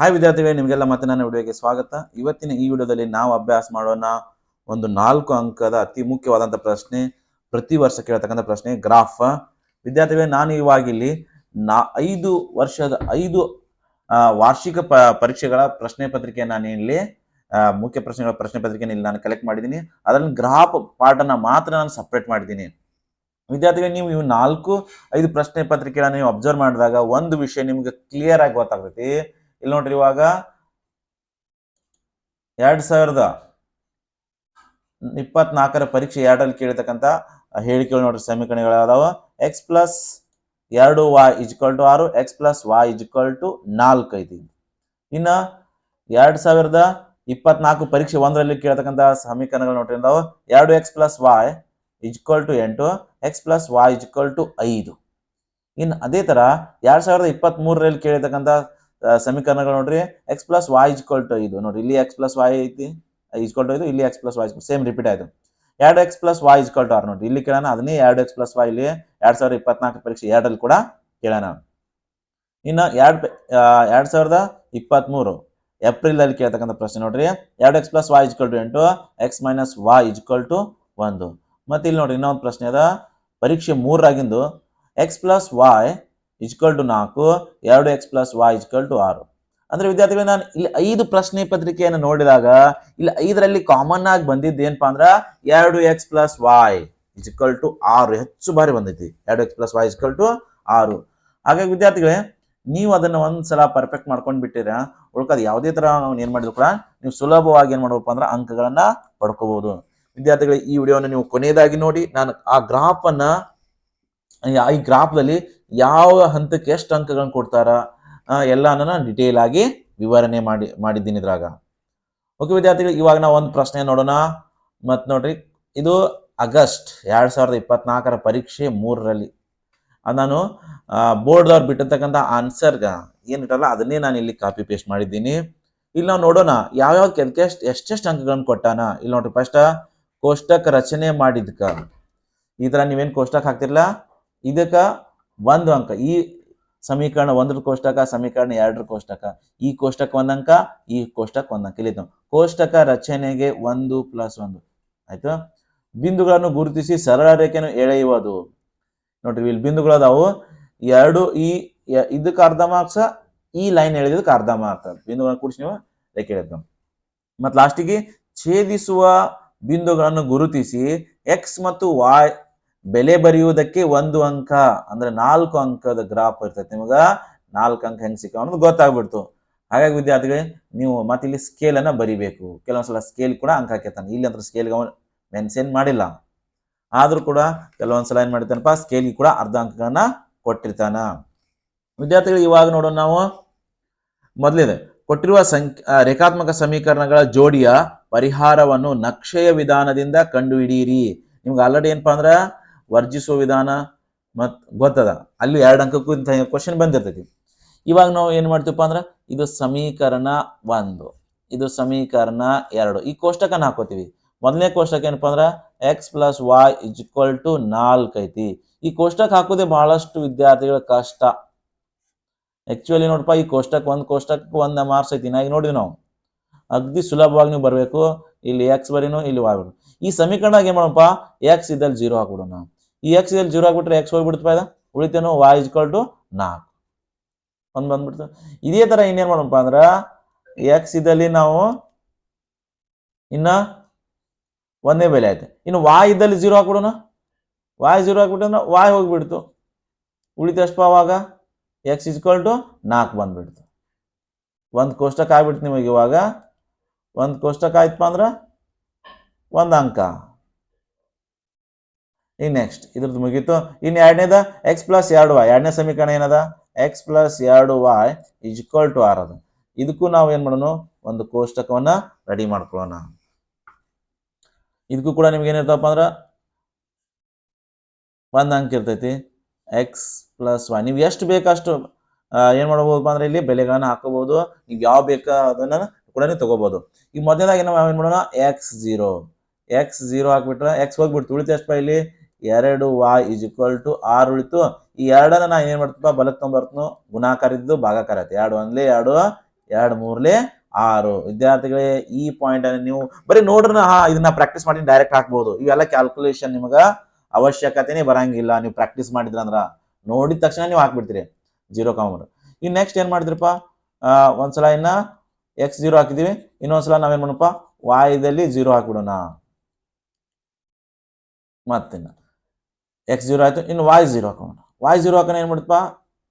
Hi ವಿದ್ಯಾರ್ಥಿಗಳೇ, ನಿಮಗೆಲ್ಲ ಮತ್ತೆ ನನ್ನ ವಿಡಿಯೋಗೆ ಸ್ವಾಗತ. ಇವತ್ತಿನ ಈ ವಿಡಿಯೋದಲ್ಲಿ ನಾವು ಅಭ್ಯಾಸ ಮಾಡೋಣ ಒಂದು ನಾಲ್ಕು ಅಂಕದ ಅತಿ ಮುಖ್ಯವಾದಂಥ ಪ್ರಶ್ನೆ, ಪ್ರತಿ ವರ್ಷ ಕೇಳತಕ್ಕಂಥ ಪ್ರಶ್ನೆ ಗ್ರಾಫ್ ವಿದ್ಯಾರ್ಥಿಗಳೇ, ನಾನು ಇವಾಗ ಇಲ್ಲಿ ನಾ, ಐದು ವರ್ಷದ ಐದು ವಾರ್ಷಿಕ ಪ, ಪರೀಕ್ಷೆಗಳ ಪ್ರಶ್ನೆ ಪತ್ರಿಕೆ ನಾನು ಇಲ್ಲಿ ಮುಖ್ಯ ಪ್ರಶ್ನೆಗಳ ಪ್ರಶ್ನೆ ಪತ್ರಿಕೆಯನ್ನು ಇಲ್ಲಿ ನಾನು ಕಲೆಕ್ಟ್ ಮಾಡಿದ್ದೀನಿ. ಅದರಲ್ಲಿ ಗ್ರಾಫ್ ಪಾಠನ ಮಾತ್ರ ನಾನು ಸಪ್ರೇಟ್ ಮಾಡಿದ್ದೀನಿ. ವಿದ್ಯಾರ್ಥಿಗಳು, ನೀವು ಇವು ನಾಲ್ಕು, ಐದು ಪ್ರಶ್ನೆ ಪತ್ರಿಕೆಗಳನ್ನ ನೀವು ಅಬ್ಸರ್ವ್ ಮಾಡಿದಾಗ ಒಂದು ವಿಷಯ ನಿಮ್ಗೆ ಕ್ಲಿಯರ್ ಆಗಿ ಗೊತ್ತಾಗ್ತೈತಿ. ಇಲ್ಲಿ ನೋಡ್ರಿ ಇವಾಗ ಎರಡ್ ಸಾವಿರದ ಇಪ್ಪತ್ನಾಲ್ಕರ ಪರೀಕ್ಷೆ ಎರಡರಲ್ಲಿ ಕೇಳಿರ್ತಕ್ಕಂಥ ಹೇಳಿಕೆಗಳು ನೋಡ್ರಿ ಸಮೀಕರಣಗಳು ಯಾವ್ದಾವ ಎಕ್ಸ್ ಪ್ಲಸ್ ಎರಡು ವಾಯ್ ಇಜ್ಕಲ್ ಟು ಆರು X plus Y equal to ನಾಲ್ಕು ಐತಿ ಇನ್ನ ಎರಡ್ ಸಾವಿರದ ಇಪ್ಪತ್ನಾಲ್ಕು ಪರೀಕ್ಷೆ ಒಂದರಲ್ಲಿ ಕೇಳ್ತಕ್ಕಂಥ ಸಮೀಕರಣಗಳು ನೋಡ್ರಿ ಅಂದಾವ ಎರಡು X plus Y equal to ಎಂಟು X plus Y equal to ಐದು. ಇನ್ನು ಅದೇ ಥರ ಎರಡು ಸಾವಿರದ ಇಪ್ಪತ್ತ್ ಮೂರರಲ್ಲಿ ಕೇಳಿರ್ತಕ್ಕಂಥ ಸಮೀಕರಣಗಳು ನೋಡ್ರಿ X plus Y equal to ಇದು. ನೋಡ್ರಿ, ಇಲ್ಲಿ ಎಕ್ಸ್ ಪ್ಲಸ್ ವೈ ಐತಿ ಇಜ್ಕಲ್ ಟು ಐದು ಇಲ್ಲಿ X plus Y same repeat ಆಯ್ತು. ಎರಡು X plus Y equal to R ನೋಡ್ರಿ, ಇಲ್ಲಿ ಕೇಳೋಣ, ಅದನ್ನೇ ಎರಡು ಎಕ್ಸ್ ಪ್ಲಸ್ ವಾಯ್ ಇಲ್ಲಿ ಎರಡು ಸಾವಿರದ ಇಪ್ಪತ್ನಾಲ್ಕು ಪರೀಕ್ಷೆ ಎರಡಲ್ಲಿ ಕೂಡ ಕೇಳೋಣ. ಇನ್ನು ಎರಡ್ ಎರಡು ಸಾವಿರದ ಇಪ್ಪತ್ತ್ಮೂರು ಏಪ್ರಿಲ್ ಅಲ್ಲಿ ಕೇಳ್ತಕ್ಕಂಥ ಪ್ರಶ್ನೆ ನೋಡ್ರಿ, ಎರಡು X plus Y equal to ಎಂಟು X minus Y equal to ಒಂದು. ಮತ್ತೆ ಇಲ್ಲಿ ನೋಡ್ರಿ ಇನ್ನೊಂದು ಪ್ರಶ್ನೆ ಅದ, ಪರೀಕ್ಷೆ ಮೂರರಾಗಿಂದು X plus Y equal to ನಾಲ್ಕು, ಎರಡು X plus Y equal to ಆರು. ಅಂದ್ರೆ ವಿದ್ಯಾರ್ಥಿಗಳು, ನಾನು ಇಲ್ಲಿ ಐದು ಪ್ರಶ್ನೆ ಪತ್ರಿಕೆಯನ್ನು ನೋಡಿದಾಗ, ಇಲ್ಲಿ ಐದರಲ್ಲಿ ಕಾಮನ್ ಆಗಿ ಬಂದಿದ್ದು ಏನಪ್ಪಾ ಅಂದ್ರೆ ಎರಡು X plus Y equal to ಆರು. ಹೆಚ್ಚು ಬಾರಿ ಬಂದೈತಿ. ಎರಡು X plus Y equal to ಆರು. ಹಾಗಾಗಿ ವಿದ್ಯಾರ್ಥಿಗಳೇ, ನೀವು ಅದನ್ನ ಒಂದ್ಸಲ ಪರ್ಫೆಕ್ಟ್ ಮಾಡ್ಕೊಂಡು ಬಿಟ್ಟಿರ ಉಳ್ಕೋದು ಯಾವುದೇ ತರ ನಾವು ಏನ್ ಮಾಡಿದ್ರು ಕೂಡ, ನೀವು ಸುಲಭವಾಗಿ ಏನ್ ಮಾಡ್ಬೇಕು ಅಂದ್ರೆ ಅಂಕಗಳನ್ನ ಪಡ್ಕೋಬಹುದು ವಿದ್ಯಾರ್ಥಿಗಳು, ಈ ವಿಡಿಯೋನ ನೀವು ಕೊನೆಯದಾಗಿ ನೋಡಿ. ನಾನು ಆ ಗ್ರಾಫ್ ಅನ್ನ, ಈ ಗ್ರಾಫ್ದಲ್ಲಿ ಯಾವ ಹಂತಕ್ಕೆ ಎಷ್ಟು ಅಂಕಗಳನ್ನು ಕೊಡ್ತಾರ? ಎಲ್ಲಾನ ನಾನು ಡಿಟೇಲ್ ಆಗಿ ವಿವರಣೆ ಮಾಡಿ, ಮಾಡಿದ್ದೀನಿ ಇದ್ರಾಗ. ಓಕೆ ವಿದ್ಯಾರ್ಥಿಗಳು, ಇವಾಗ ನಾವು ಒಂದು ಪ್ರಶ್ನೆ ನೋಡೋಣ. ಮತ್ತು ನೋಡ್ರಿ, ಇದು ಆಗಸ್ಟ್ ಎರಡು ಸಾವಿರದ ಇಪ್ಪತ್ನಾಲ್ಕರ ಪರೀಕ್ಷೆ ಮೂರರಲ್ಲಿ. ನಾನು ಬೋರ್ಡ್ದವ್ರು ಬಿಟ್ಟಿರ್ತಕ್ಕಂಥ ಆನ್ಸರ್ಗ ಏನಿಟ್ಟಲ್ಲ ಅದನ್ನೇ ನಾನು ಇಲ್ಲಿ ಕಾಪಿ ಪೇಸ್ಟ್ ಮಾಡಿದ್ದೀನಿ. ಇಲ್ಲಿ ನಾವು ನೋಡೋಣ, ಯಾವ್ಯಾವ ಎಷ್ಟು, ಎಷ್ಟೆಷ್ಟು ಅಂಕಗಳನ್ನು ಕೊಟ್ಟಾನ? ಇಲ್ಲಿ ನೋಡ್ರಿ ಫಸ್ಟ್ ಕೋಷ್ಟಕ ರಚನೆ ಮಾಡಿದ್ಕ. ಈ ಥರ ನೀವೇನು ಕೋಷ್ಟಕ ಹಾಕ್ತಿರಲ್ಲ ಇದಕ್ಕ ಒಂದು ಅಂಕ. ಈ ಸಮೀಕರಣ ಒಂದರ ಕೋಷ್ಟಕ, ಸಮೀಕರಣ ಎರಡರ ಕೋಷ್ಟಕ. ಈ ಕೋಷ್ಟಕ ಒಂದಂಕ ಈ ಕೋಷ್ಟಕ ಒಂದ್ ಅಂಕ. ಇಲ್ಲಿ ಕೋಷ್ಟಕ ರಚನೆಗೆ ಒಂದು ಪ್ಲಸ್ ಒಂದು. ಆಯ್ತು? ಬಿಂದುಗಳನ್ನು ಗುರುತಿಸಿ ಸರಳ ರೇಖೆಯನ್ನು ಎಳೆಯುವುದು. ನೋಡ್ರಿ, ಇಲ್ಲಿ ಬಿಂದುಗಳು ಅದಾವು ಎರಡು, ಈ ಇದಕ್ಕೆ ಅರ್ಧ ಮಾರ್ಕ್ಸ್ ಈ ಲೈನ್ ಎಳೆದಕ್ಕೆ ಅರ್ಧ ಮಾರ್ಕ್ಸ್ ಬಿಂದುಗಳನ್ನು ಕೂಡಿಸಿ ನೀವು ರೇಖೆ ಎಳೆದ ಮತ್ತೆ ಲಾಸ್ಟಿಗೆ ಛೇದಿಸುವ ಬಿಂದುಗಳನ್ನು ಗುರುತಿಸಿ ಎಕ್ಸ್ ಮತ್ತು ವಾಯ್ ಬೆಲೆ ಬರೆಯುವುದಕ್ಕೆ ಒಂದು ಅಂಕ, ಅಂದ್ರೆ ನಾಲ್ಕು ಅಂಕದ ಗ್ರಾಫ್ ಇರ್ತೈತೆ. ನಿಮಗ ನಾಲ್ಕು ಅಂಕ ಹೆಂಗ್ ಸಿಕ್ಕ ಅನ್ನೋದು ಗೊತ್ತಾಗ್ಬಿಡ್ತು. ಹಾಗಾಗಿ ವಿದ್ಯಾರ್ಥಿಗಳೇ, ನೀವು ಮತ್ತೆ ಇಲ್ಲಿ ಸ್ಕೇಲ್ ಅನ್ನ ಬರಿಬೇಕು. ಕೆಲವೊಂದ್ಸಲ ಸ್ಕೇಲ್ ಕೂಡ ಅಂಕ ಹಾಕಿರ್ತಾನೆ ಇಲ್ಲಿ ಅಂತ ಸ್ಕೇಲ್ ಮೆನ್ಷನ್ ಮಾಡಿಲ್ಲ. ಆದ್ರೂ ಕೂಡ ಕೆಲವೊಂದ್ಸಲ ಏನ್ ಮಾಡಿರ್ತಾನಪ್ಪ ಸ್ಕೇಲ್ಗೆ ಕೂಡ ಅರ್ಧ ಅಂಕಗಳನ್ನ ಕೊಟ್ಟಿರ್ತಾನ. ವಿದ್ಯಾರ್ಥಿಗಳು, ಇವಾಗ ನೋಡೋಣ ನಾವು. ಮೊದಲಿದೆ, ಕೊಟ್ಟಿರುವ ಸಂಖ್ಯೆ ರೇಖಾತ್ಮಕ ಸಮೀಕರಣಗಳ ಜೋಡಿಯ ಪರಿಹಾರವನ್ನು ನಕ್ಷೆಯ ವಿಧಾನದಿಂದ ಕಂಡುಹಿಡಿಯಿರಿ. ನಿಮ್ಗೆ ಆಲ್ರೆಡಿ ಏನಪ್ಪಾ ಅಂದ್ರ ವರ್ಜಿಸುವ ವಿಧಾನ ಮತ್ತು ಗೊತ್ತದ? ಅಲ್ಲಿ ಎರಡು ಅಂಕಕ್ಕೂ ಇಂಥ ಕ್ವಶನ್ ಬಂದಿರ್ತೈತಿ. ಇವಾಗ ನಾವು ಏನು ಮಾಡ್ತೀವಪ್ಪ ಅಂದ್ರೆ ಇದು ಸಮೀಕರಣ ಒಂದು, ಇದು ಸಮೀಕರಣ ಎರಡು. ಈ ಕೋಷ್ಟಕನ ಹಾಕೋತೀವಿ. ಮೊದಲನೇ ಕೋಷ್ಟಕ ಏನಪ್ಪ ಅಂದ್ರೆ X plus Y is equal to ನಾಲ್ಕು ಐತಿ. ಈ ಕೋಷ್ಟಕ ಹಾಕೋದೇ ಬಹಳಷ್ಟು ವಿದ್ಯಾರ್ಥಿಗಳ ಕಷ್ಟ. ಆ್ಯಕ್ಚುಲಿ ನೋಡಪ್ಪ ಈ ಕೋಷ್ಟಕ ಒಂದು ಕೋಷ್ಟಕಕ್ಕೆ ಒಂದು ಮಾರ್ಕ್ಸ್ ಐತಿ. ಈಗ ನೋಡಿದ್ವಿ ನಾವು. ಅಗ್ದಿ ಸುಲಭವಾಗಿ ನೀವು ಬರಬೇಕು. ಇಲ್ಲಿ ಎಕ್ಸ್ ಬರೀನು, ಇಲ್ಲಿ ವಾಯ್ ಬರೀನು. ಈ ಸಮೀಕರಣದಾಗ ಏನು ಮಾಡಪ್ಪ ಎಕ್ಸ್ ಇದ್ದಲ್ಲಿ ಜೀರೋ ಹಾಕ್ಬಿಡೋಣ. ಈ ಎಕ್ಸ್ ಇದ್ದಲ್ಲಿ ಜೀರೋ ಆಗ್ಬಿಟ್ರೆ ಎಕ್ಸ್ ಹೋಗ್ಬಿಡ್ತಪ್ಪ ಇದ? ಉಳಿತೇನು ವಾಯ್ ಇಸ್ಕಲ್ ಟು ನಾಲ್ಕು. ಒಂದು ಬಂದ್ಬಿಡ್ತು. ಇದೇ ಥರ ಇನ್ನೇನು ಮಾಡಪ್ಪ ಅಂದ್ರೆ ಎಕ್ಸ್ ಇದ್ದಲ್ಲಿ ನಾವು ಇನ್ನ ಒಂದೇ ಬೆಲೆ ಆಯ್ತು ಇನ್ನು ವಾಯ್ ಇದ್ದಲ್ಲಿ ಜೀರೋ ಹಾಕ್ಬಿಡೋಣ. ವಾಯ್ ಜೀರೋ ಹಾಕ್ಬಿಟ್ಟು ವಾಯ್ ಹೋಗ್ಬಿಡ್ತು. ಉಳಿತಷ್ಟು ಎಷ್ಟಪ್ಪ ಅವಾಗ ಎಕ್ಸ್ ಇಸ್ಕಲ್ ಟು ನಾಲ್ಕು ಬಂದ್ಬಿಡ್ತು. ಒಂದು ಕೋಷ್ಟಕ್ಕೆ ಆಗ್ಬಿಡ್ತು ನಿಮಗೆ ಇವಾಗ. ಒಂದು ಕೋಷ್ಟಕ್ಕೆ ಆಯ್ತಪ್ಪ ಅಂದ್ರೆ, ಒಂದು ಅಂಕ. ಈಗ ನೆಕ್ಸ್ಟ್. ಇದ್ರದ್ದು ಮುಗೀತು. ಇನ್ನು ಎರಡನೇದ ಎಕ್ಸ್ ಪ್ಲಸ್ ಎರಡು ವಾಯ್ ಎರಡನೇ ಸಮೀಕರಣ ಏನದ? ಎಕ್ಸ್ ಪ್ಲಸ್ ಎರಡು ವಾಯ್ ಇಸ್ ಇಕ್ವಲ್ ಟು ಆರ್ ಅದು. ಇದಕ್ಕೂ ನಾವು ಏನ್ ಮಾಡೋಣ? ಒಂದು ಕೋಷ್ಟಕವನ್ನ ರೆಡಿ ಮಾಡ್ಕೊಳ್ಳೋಣ. ಇದಕ್ಕೂ ಕೂಡ ನಿಮ್ಗೆ ಏನಿರ್ತಪ್ಪ ಅಂದ್ರ? ಒಂದ್ ಅಂಕ ಇರ್ತೈತಿ. ಎಕ್ಸ್ ಪ್ಲಸ್ ವಾಯ್ ನೀವು ಎಷ್ಟು ಬೇಕಷ್ಟು ಏನು ಮಾಡಬಹುದಪ್ಪ ಅಂದ್ರೆ ಇಲ್ಲಿ ಬೆಲೆಗಳನ್ನ ಹಾಕೋಬಹುದು ನೀವು ಯಾವ ಬೇಕಾ ಅದನ್ನ ಕೂಡ ನೀವು ತಗೋಬಹುದು ಈಗ ಮೊದಲನೇದಾಗಿ ನಾವು ಏನ್ ಮಾಡೋಣ? ಎಕ್ಸ್ ಜೀರೋ ಎಕ್ಸ್ ಜೀರೋ ಹಾಕ್ಬಿಟ್ರೆ ಎಕ್ಸ್ ಹೋಗ್ಬಿಡ್ತು. ಉಳಿತು ಪೈ ಇಲ್ಲಿ? ಎರಡು ವಾಯ್ ಇಸ್ ಈಕ್ವಲ್ ಟು ಆರ್ ಉಳಿತು. ಈ ಎರಡನ್ನ ನಾ ಏನ್ ಮಾಡ್ತಪ್ಪ ಬಲಕ್ಕೆ ತಗೊಂಬರ್ತನು ಗುಣಾಕಾರ ಇದ್ದು ಐತೆ ಎರಡು ಒಂದ್ಲೆ ಎರಡು ಎರಡು ಮೂರ್ಲೆ ಆರು. ವಿದ್ಯಾರ್ಥಿಗಳೇ, ಈ ಪಾಯಿಂಟ್ ಅನ್ನು ನೀವು ಬರೀ ನೋಡ್ರಿ ಹಾ, ಇದನ್ನ ಪ್ರಾಕ್ಟೀಸ್ ಮಾಡಿ ಡೈರೆಕ್ಟ್ ಹಾಕ್ಬೋದು. ಇವೆಲ್ಲ ಕ್ಯಾಲ್ಕುಲೇಷನ್ ನಿಮಗ ಅವಶ್ಯಕತೆನೇ ಬರಂಗಿಲ್ಲ. ನೀವು ಪ್ರಾಕ್ಟೀಸ್ ಮಾಡಿದ್ರ ಅಂದ್ರ ನೋಡಿದ ತಕ್ಷಣ ನೀವು ಹಾಕ್ಬಿಡ್ತೀರಿ. ಜೀರೋ ಕಾಮರ್ ಇನ್ನು ನೆಕ್ಸ್ಟ್ ಏನ್ ಮಾಡಿದ್ರಪ್ಪ? ಒಂದ್ಸಲ ಇನ್ನ ಎಕ್ಸ್ ಜೀರೋ ಹಾಕಿದೀವಿ. ಇನ್ನೊಂದ್ಸಲ ನಾವೇನ್ ಮಾಡಪ್ಪ ವಾಯ್ದಲ್ಲಿ ಜೀರೋ ಹಾಕ್ಬಿಡೋಣ. ಮತ್ತಿನ್ನ. ಎಕ್ಸ್ ಜೀರೋ ಆಯ್ತು. ಇನ್ನು ವಾಯ್ ಜೀರೋ ಹಾಕೋಣ. ವಾಯ್ ಜೀರೋ ಹಾಕೋಣ ಏನ್ ಮಾಡುತ್ತಪ್ಪ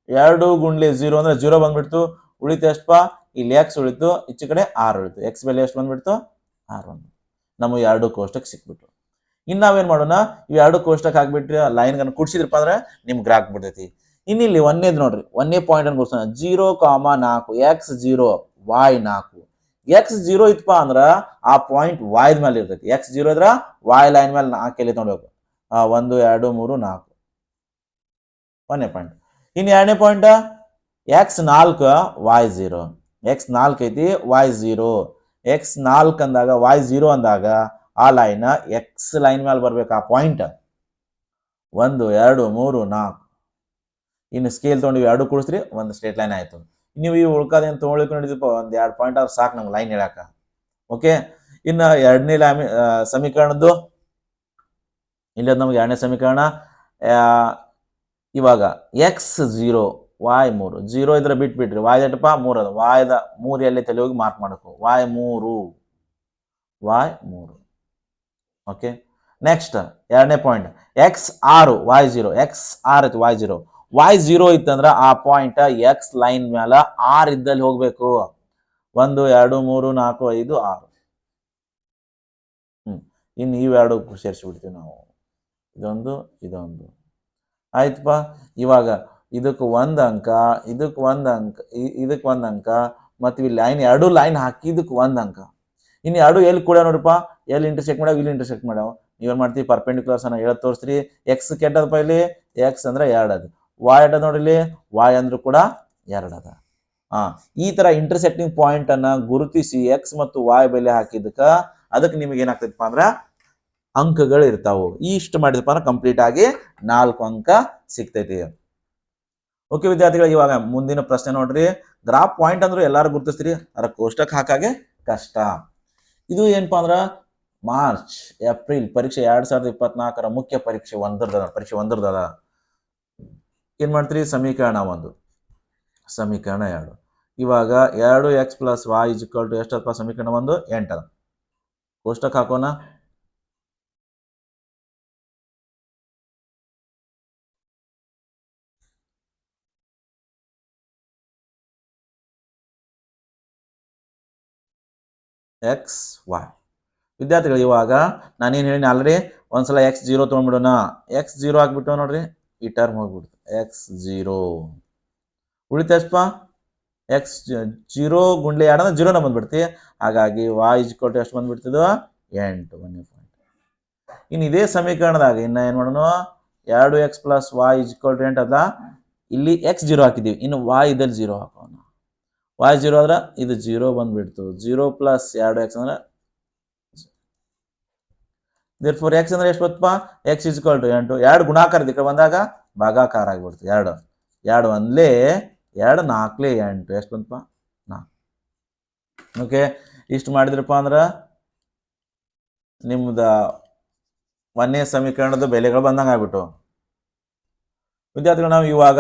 ಎರಡು ಗುಂಡ್ಲಿ ಜೀರೋ ಅಂದ್ರೆ ಜೀರೋ ಬಂದ್ಬಿಡ್ತು. ಉಳಿತು ಎಷ್ಟಪ್ಪ? ಇಲ್ಲಿ ಎಕ್ಸ್ ಉಳಿತು, ಈಚೆ ಕಡೆ ಆರ್ ಉಳಿತು. ಎಕ್ಸ್ ಬೆಲೆ ಎಷ್ಟು ಬಂದ್ಬಿಡ್ತು? ಆರ್ ಒಂದು ನಮಗೆ ಎರಡು ಕೋಷ್ಟಕ್ಕೆ ಸಿಕ್ಬಿಟ್ಟು ಇನ್ನು ನಾವೇನ್ ಮಾಡೋಣ? ಇವ್ ಎರಡು ಕೋಷ್ಟಕ್ಕೆ ಹಾಕ್ಬಿಟ್ರಿ ಲೈನ್ ಗನ್ ಕುಡ್ಸಿದ್ರಪ್ಪ ಅಂದ್ರೆ ನಿಮ್ಗೆ ಹಾಕ್ಬಿಡ್ತೈತಿ ಇನ್ನು ಇಲ್ಲಿ ಒಂದೇದ್ ನೋಡ್ರಿ. ಒಂದೇ ಪಾಯಿಂಟ್ ಅನ್ನು ಗುರ್ಸೋಣ ಜೀರೋ ಕಾಮ ನಾಲ್ಕು. ಎಕ್ಸ್ ಜೀರೋ ವಾಯ್ ನಾಲ್ಕು. ಎಕ್ಸ್ ಜೀರೋ ಇತ್ತಪ್ಪ ಅಂದ್ರೆ ಆ ಪಾಯಿಂಟ್ ವಾಯ್ದ ಮೇಲೆ ಇರ್ತೈತಿ. ಎಕ್ಸ್ ಜೀರೋ ಇದ್ರ ವಾಯ್ ಲೈನ್ ಮೇಲೆ ನಾಲ್ಕು ಎಲ್ಲಿ ತೊಗೊಂಡ್ಬೇಕು ಆ ಒಂದು ಎರಡು ಮೂರು ನಾಲ್ಕು. ಒಂದನೇ ಪಾಯಿಂಟ್ ಇನ್ನು ಎರಡನೇ ಪಾಯಿಂಟ್ ಎಕ್ಸ್ ನಾಲ್ಕು ವಾಯ್ ಜೀರೋ ಎಕ್ಸ್ ನಾಲ್ಕು ಐತಿ ವಾಯ್ ಜೀರೋ ಎಕ್ಸ್ ನಾಲ್ಕು ಅಂದಾಗ ವಾಯ್ ಜೀರೋ ಅಂದಾಗ ಆ ಲೈನ್ ಎಕ್ಸ್ ಲೈನ್ ಮೇಲೆ ಬರ್ಬೇಕು ಆ ಪಾಯಿಂಟ್ ಒಂದು ಎರಡು ಮೂರು ನಾಲ್ಕು. ಇನ್ನು ಸ್ಕೇಲ್ ತೊಗೊಂಡು ಎರಡು ಕೂಡಿಸ್ರಿ ಒಂದು ಸ್ಟ್ರೇಟ್ ಲೈನ್ ಆಯ್ತು. ನೀವು ಈ ಉಳ್ಕಾದೇನು ತೊಗೊಳಿಕ್ ನೋಡಿದಪ್ಪ ಒಂದು ಎರಡು ಪಾಯಿಂಟ್ ಆದ್ರೆ ಸಾಕು ನಮ್ಗೆ ಲೈನ್ ಹೇಳಾಕ ಓಕೆ ಇನ್ನು ಎರಡನೇ ಲ್ಯಾಮಿ ಆ, ಸಮೀಕರಣದ್ದು. ಇಲ್ಲಿ ನಮಗೆ ಎರಡನೇ ಸಮೀಕರಣ. ಇವಾಗ ಎಕ್ಸ್ ಝೀರೋ ವಾಯ್ ಮೂರು. ಜೀರೋ ಇದ್ರೆ ಬಿಟ್ಬಿಟ್ರಿ. ವಾಯ್ ಎಟ್ಟಪ್ಪ ಮೂರು ಅದು. ವಾಯ್ದ ಮೂರು ಎಲ್ಲಿ ತಲೆ ಹೋಗಿ ಮಾರ್ಕ್ ಮಾಡಬೇಕು ವಾಯ್ ಮೂರು. ವಾಯ್ ಮೂರು. ಓಕೆ ನೆಕ್ಸ್ಟ್ ಎರಡನೇ ಪಾಯಿಂಟ್ ಎಕ್ಸ್ ಆರು ವಾಯ್ ಜೀರೋ ಎಕ್ಸ್ ಆರ್ ಐತಿ ವಾಯ್ ಜೀರೋ ವಾಯ್ ಝೀರೋ ಇತ್ತಂದ್ರೆ ಆ ಪಾಯಿಂಟ್ ಎಕ್ಸ್ ಲೈನ್ ಮೇಲೆ ಆರ್ ಇದ್ದಲ್ಲಿ ಹೋಗ್ಬೇಕು. ಒಂದು, ಎರಡು, ಮೂರು, ನಾಲ್ಕು, ಐದು, ಆರು. ಹ್ಮ್. ಇನ್ನು ಇವೆರಡು ಸೇರಿಸ್ಬಿಡ್ತೀವಿ ನಾವು. ಇದೊಂದು ಇದೊಂದು. ಆಯ್ತಪ್ಪ ಇವಾಗ ಇದಕ್ಕೆ ಒಂದು ಅಂಕ, ಇದಕ್ಕೆ ಒಂದು ಅಂಕ ಇದಕ್ಕೆ ಒಂದು ಅಂಕ, ಮತ್ತು ಇಲ್ಲಿ ಲೈನ್ ಎರಡು ಲೈನ್ ಹಾಕಿದಕ್ಕೆ ಒಂದು ಅಂಕ. ಇನ್ನು ಎರಡು ಎಲ್ಲಿ ಕೂಡ ನೋಡ್ರಪ್ಪ ಎಲ್ಲಿ ಇಂಟರ್ಸೆಕ್ಟ್ ಮಾಡ್ಯಾವ, ಇಲ್ಲಿ ಇಂಟರ್ಸೆಕ್ಟ್ ಮಾಡ್ಯಾವ. ನೀವೇನು ಮಾಡ್ತೀವಿ ಪರ್ಪೆಂಡಿಕ್ಯುಲರ್ಸ್ ಅನ್ನ ಹೇಳ ತೋರಿಸ್ರಿ. ಎಕ್ಸ್ ಕೆಟ್ಟದಪ್ಪ ಇಲ್ಲಿ? ಎಕ್ಸ್ ಅಂದ್ರೆ ಎರಡು ಅದು. ವಾಯ್ ಅದ ನೋಡಿಲಿ ವಾಯ್ ಅಂದ್ರೂ ಕೂಡ ಎರಡು ಅದ. ಹಾ ಈ ತರ ಇಂಟರ್ಸೆಕ್ಟಿಂಗ್ ಪಾಯಿಂಟ್ ಅನ್ನ ಗುರುತಿಸಿ ಎಕ್ಸ್ ಮತ್ತು ವಾಯ್ ಬೆಲೆ ಹಾಕಿದಕ್ಕೆ ಅದಕ್ಕೆ ನಿಮಗೆ ಏನಾಗ್ತೈತಪ್ಪ ಅಂದ್ರ ಅಂಕಗಳು ಇರ್ತಾವು. ಇಷ್ಟು ಮಾಡಿದಪ್ಪ ಅಂದ್ರೆ ಕಂಪ್ಲೀಟ್ ಆಗಿ ನಾಲ್ಕು ಅಂಕ ಸಿಗ್ತೈತಿ. ಓಕೆ ವಿದ್ಯಾರ್ಥಿಗಳು, ಇವಾಗ ಮುಂದಿನ ಪ್ರಶ್ನೆ ನೋಡ್ರಿ. ಗ್ರಾಫ್ ಪಾಯಿಂಟ್ ಅಂದ್ರೆ ಎಲ್ಲಾರು ಗುರುತಿಸ್ತೀರಿ. ಅದ್ರ ಕೋಷ್ಟಕ್ ಹಾಕಾಗೆ ಕಷ್ಟ. ಇದು ಏನಪ್ಪಾ ಅಂದ್ರ ಮಾರ್ಚ್ ಏಪ್ರಿಲ್ ಪರೀಕ್ಷೆ ಎರಡ್ ಸಾವಿರದ ಇಪ್ಪತ್ನಾಲ್ಕರ ಮುಖ್ಯ ಪರೀಕ್ಷೆ ಒಂದರದ ಪರೀಕ್ಷೆ ಒಂದರದ ಏನ್ ಮಾಡ್ತೀರಿ? ಸಮೀಕರಣ ಒಂದು. ಸಮೀಕರಣ ಎರಡು. ಇವಾಗ ಎರಡು X plus Y equal to ಎಷ್ಟಪ್ಪ? ಸಮೀಕರಣ ಒಂದು ಎಂಟದ. ಕೋಷ್ಟಕ್ ಹಾಕೋಣ. ಎಕ್ಸ್ ವೈ ವಿದ್ಯಾರ್ಥಿಗಳು ಇವಾಗ ನಾನೇನು ಹೇಳಿ ಆಲ್ರೆಡಿ ಒಂದ್ಸಲ ಎಕ್ಸ್ ಜೀರೋ ತೊಗೊಂಡ್ಬಿಡೋಣ. ಎಕ್ಸ್ ಜೀರೋ ಆಗಿಬಿಟ್ಟು ನೋಡ್ರಿ, ಈ ಟರ್ಮ್ ಹೋಗ್ಬಿಡ್ತು. ಎಕ್ಸ್ ಜೀರೋ ಉಳಿತಪ್ಪ ಎಕ್ಸ್ ಜೀರೋ ಗುಂಡ್ಲಿ ಎರಡು ಅಂದ್ರೆ ಜೀರೋನ ಬಂದ್ಬಿಡ್ತಿ. ಹಾಗಾಗಿ ವಾಯ್ ಇಜ್ಕೊಟ್ಟು ಎಷ್ಟು ಬಂದ್ಬಿಡ್ತಿದ್ವು? ಎಂಟು, ಒಂದೇ ಪಾಯಿಂಟ್ ಇನ್ನು ಇದೇ ಸಮೀಕರಣದಾಗ ಇನ್ನ ಏನು ಮಾಡೋಣ? ಎರಡು X plus Y is to ಎಂಟು ಅದ ಇಲ್ಲಿ ಎಕ್ಸ್ ಜೀರೋ ಹಾಕಿದ್ದೀವಿ. ಇನ್ನು ವಾಯ್ ಇದಲ್ಲಿ ಜೀರೋ ಹಾಕೋಣ. ವಾಯ್ ಜೀರೋ ಆದ್ರೆ ಇದು ಜೀರೋ ಬಂದ್ಬಿಡ್ತು. ಜೀರೋ ಪ್ಲಸ್ ಎರಡು ಎಕ್ಸ್ ಅಂದ್ರೆ ದೇರ್ ಫೋರ್ ಎಕ್ಸ್ ಅಂದ್ರೆ ಎಷ್ಟು ಬತ್ತಪ್ಪ ಎಕ್ಸ್ ಇಸ್ಕೊಲ್ ಟು ಎಂಟು. ಎರಡು ಗುಣಾಕಾರ ದಿಕ್ಕ ಬಂದಾಗ ಭಾಗಾಕಾರ ಆಗಿಬಿಡ್ತು. ಎರಡು. ಎರಡು ಒಂದ್ಲೇ, ಎರಡು ನಾಲ್ಕಲೇ ಎಂಟು. ಎಷ್ಟು ಬಂತಪ್ಪ ನಾಲ್ಕು. ಓಕೆ ಇಷ್ಟು ಮಾಡಿದ್ರಪ್ಪ ಅಂದ್ರೆ ನಿಮ್ದು ಒಂದೇ ಸಮೀಕರಣದ ಬೆಲೆಗಳು ಬಂದಂಗೆ ಆಗ್ಬಿಟ್ಟು. ವಿದ್ಯಾರ್ಥಿಗಳು, ನಾವು ಇವಾಗ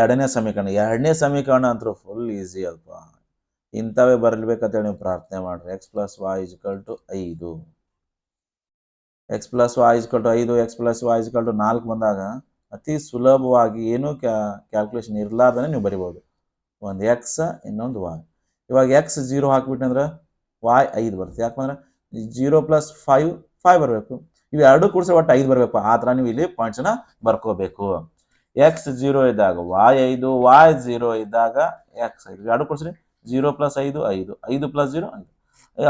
ಎರಡನೇ ಸಮೀಕರಣ ಎರಡನೇ ಸಮೀಕರಣ ಅಂತೂ ಫುಲ್ ಈಸಿ ಅಲ್ಪ. ಇಂಥವೇ ಬರಲ್ಬೇಕಂತೇಳಿ ನೀವು ಪ್ರಾರ್ಥನೆ ಮಾಡ್ರಿ. X plus y equal to ಐದು. X plus y equal to ಐದು x plus y equal to ನಾಲ್ಕು ಬಂದಾಗ ಅತಿ ಸುಲಭವಾಗಿ ಏನೂ ಕ್ಯಾ ಕ್ಯಾಲ್ಕುಲೇಷನ್ ಇರಲಾರ್ದೇ ನೀವು ಬರಿಬೋದು. ಒಂದು ಎಕ್ಸ್ ಇನ್ನೊಂದು ವಾಯ್ ಇವಾಗ ಎಕ್ಸ್ ಜೀರೋ ಹಾಕ್ಬಿಟ್ಟಂದ್ರೆ ವಾಯ್ ಐದು ಬರುತ್ತೆ. ಯಾಕಂದ್ರೆ ಜೀರೋ ಪ್ಲಸ್ ಫೈವ್ ಫೈವ್ ಬರಬೇಕು. ಇವೆರಡು ಕೂಡಿಸಿ ಒಟ್ಟು ಐದು ಬರಬೇಕು. ಆ ಥರ ನೀವು ಇಲ್ಲಿ ಪಾಯಿಂಟ್ಸನ್ನ ಬರ್ಕೋಬೇಕು. ಎಕ್ಸ್ ಜೀರೋ ಇದ್ದಾಗ ವಾಯ್ ಐದು ವಾಯ್ ಜೀರೋ ಇದ್ದಾಗ ಎಕ್ಸ್ ಐದು. ಎರಡು ಕೊಡ್ಸ್ರಿ. ಜೀರೋ ಪ್ಲಸ್ ಐದು ಐದು. ಐದು ಪ್ಲಸ್ ಜೀರೋ ಐದು.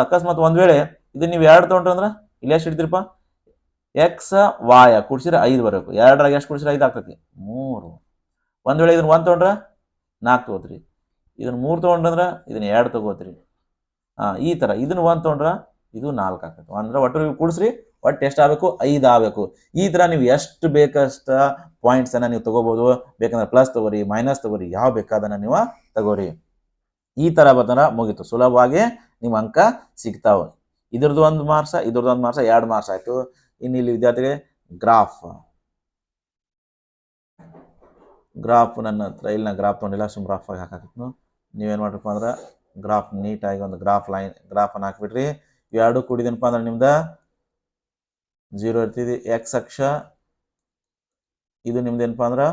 ಅಕಸ್ಮಾತ್ ಒಂದ್ ವೇಳೆ ಇದು ನೀವು ಎರಡು ತೊಗೊಂಡ್ರೆ ಅಂದ್ರೆ ಇಲ್ಲಿ ಎಷ್ಟು ಹಿಡ್ತೀರಪ್ಪ ಎಕ್ಸ್ ವಾಯ ಕುಡ್ಸಿದ್ರೆ ಐದು ಬರಬೇಕು ಎರಡರಾಗ ಎಷ್ಟು ಕುಡ್ಸಿದ್ರೆ ಐದು ಆಗ್ತೈತಿ. ಮೂರು. ಒಂದ್ ವೇಳೆ ಇದನ್ನ ಒಂದ್ ತೊಗೊಂಡ್ರೆ ನಾಲ್ಕು ತಗೋತ್ರಿ. ಇದನ್ನ ಮೂರು ತೊಗೊಂಡ್ರಂದ್ರ ಇದನ್ನ ಎರಡು ತಗೋತ್ರಿ. ಹಾ ಈ ತರ. ಇದನ್ನ ಒಂದ್ ತೊಗೊಂಡ್ರ ಇದು ನಾಲ್ಕು ಆಗ್ತೈತಿ. ಅಂದ್ರೆ ಒಟ್ಟು ನೀವು ಕೂಡಿಸ್ರಿ. ಒಟ್ಟು ಎಷ್ಟು ಆಗ್ಬೇಕು? ಐದು ಆಗಬೇಕು. ಈ ಥರ ನೀವು ಎಷ್ಟು ಬೇಕಷ್ಟ ಪಾಯಿಂಟ್ಸ್ ಅನ್ನ ನೀವು ತಗೋಬಹುದು ಬೇಕಂದ್ರೆ ಪ್ಲಸ್ ತಗೋರಿ ಮೈನಸ್ ತಗೋರಿ, ಯಾವ ಬೇಕಾದನ್ನು ನೀವು ತಗೋರಿ. ಈ ಥರ ಬಂದ್ರೆ ಮುಗೀತು. ಸುಲಭವಾಗಿ ನಿಮ್ಮ ಅಂಕ ಸಿಗ್ತಾವೆ ಇದ್ರದ್ದು ಒಂದು ಮಾರ್ಸ ಇದ್ರದ್ದು ಒಂದು ಮಾರ್ಸ ಎರಡು ಮಾರ್ಕ್ಸ್ ಆಯಿತು. ಇನ್ನು ಇಲ್ಲಿ ವಿದ್ಯಾರ್ಥಿಗೆ ಗ್ರಾಫ್ ಗ್ರಾಫ್ ನನ್ನ ಹತ್ರ ಇಲ್ಲಿ ನಾನು ಗ್ರಾಫ್ ತೊಗೊಂಡಿಲ್ಲ ಗ್ರಾಫ್ ಆಗಿ ಹಾಕಾಕಿತ್ತು ನೀವೇನು ಮಾಡ್ರಪ್ಪ ಅಂದ್ರೆ ಗ್ರಾಫ್ ನೀಟಾಗಿ ಒಂದು ಗ್ರಾಫ್ ಲೈನ್ ಗ್ರಾಫನ್ನು ಹಾಕಿಬಿಟ್ರಿ. ಎರಡು ಕೂಡಿದೇನಪ್ಪ ಅಂದ್ರೆ ನಿಮ್ದು ಜೀರೋ ಇರ್ತಿದೆ ಎಕ್ಸ್ ಅಕ್ಷ. ಇದು ನಿಮ್ದು ಏನಪ್ಪ ಅಂದ್ರೆ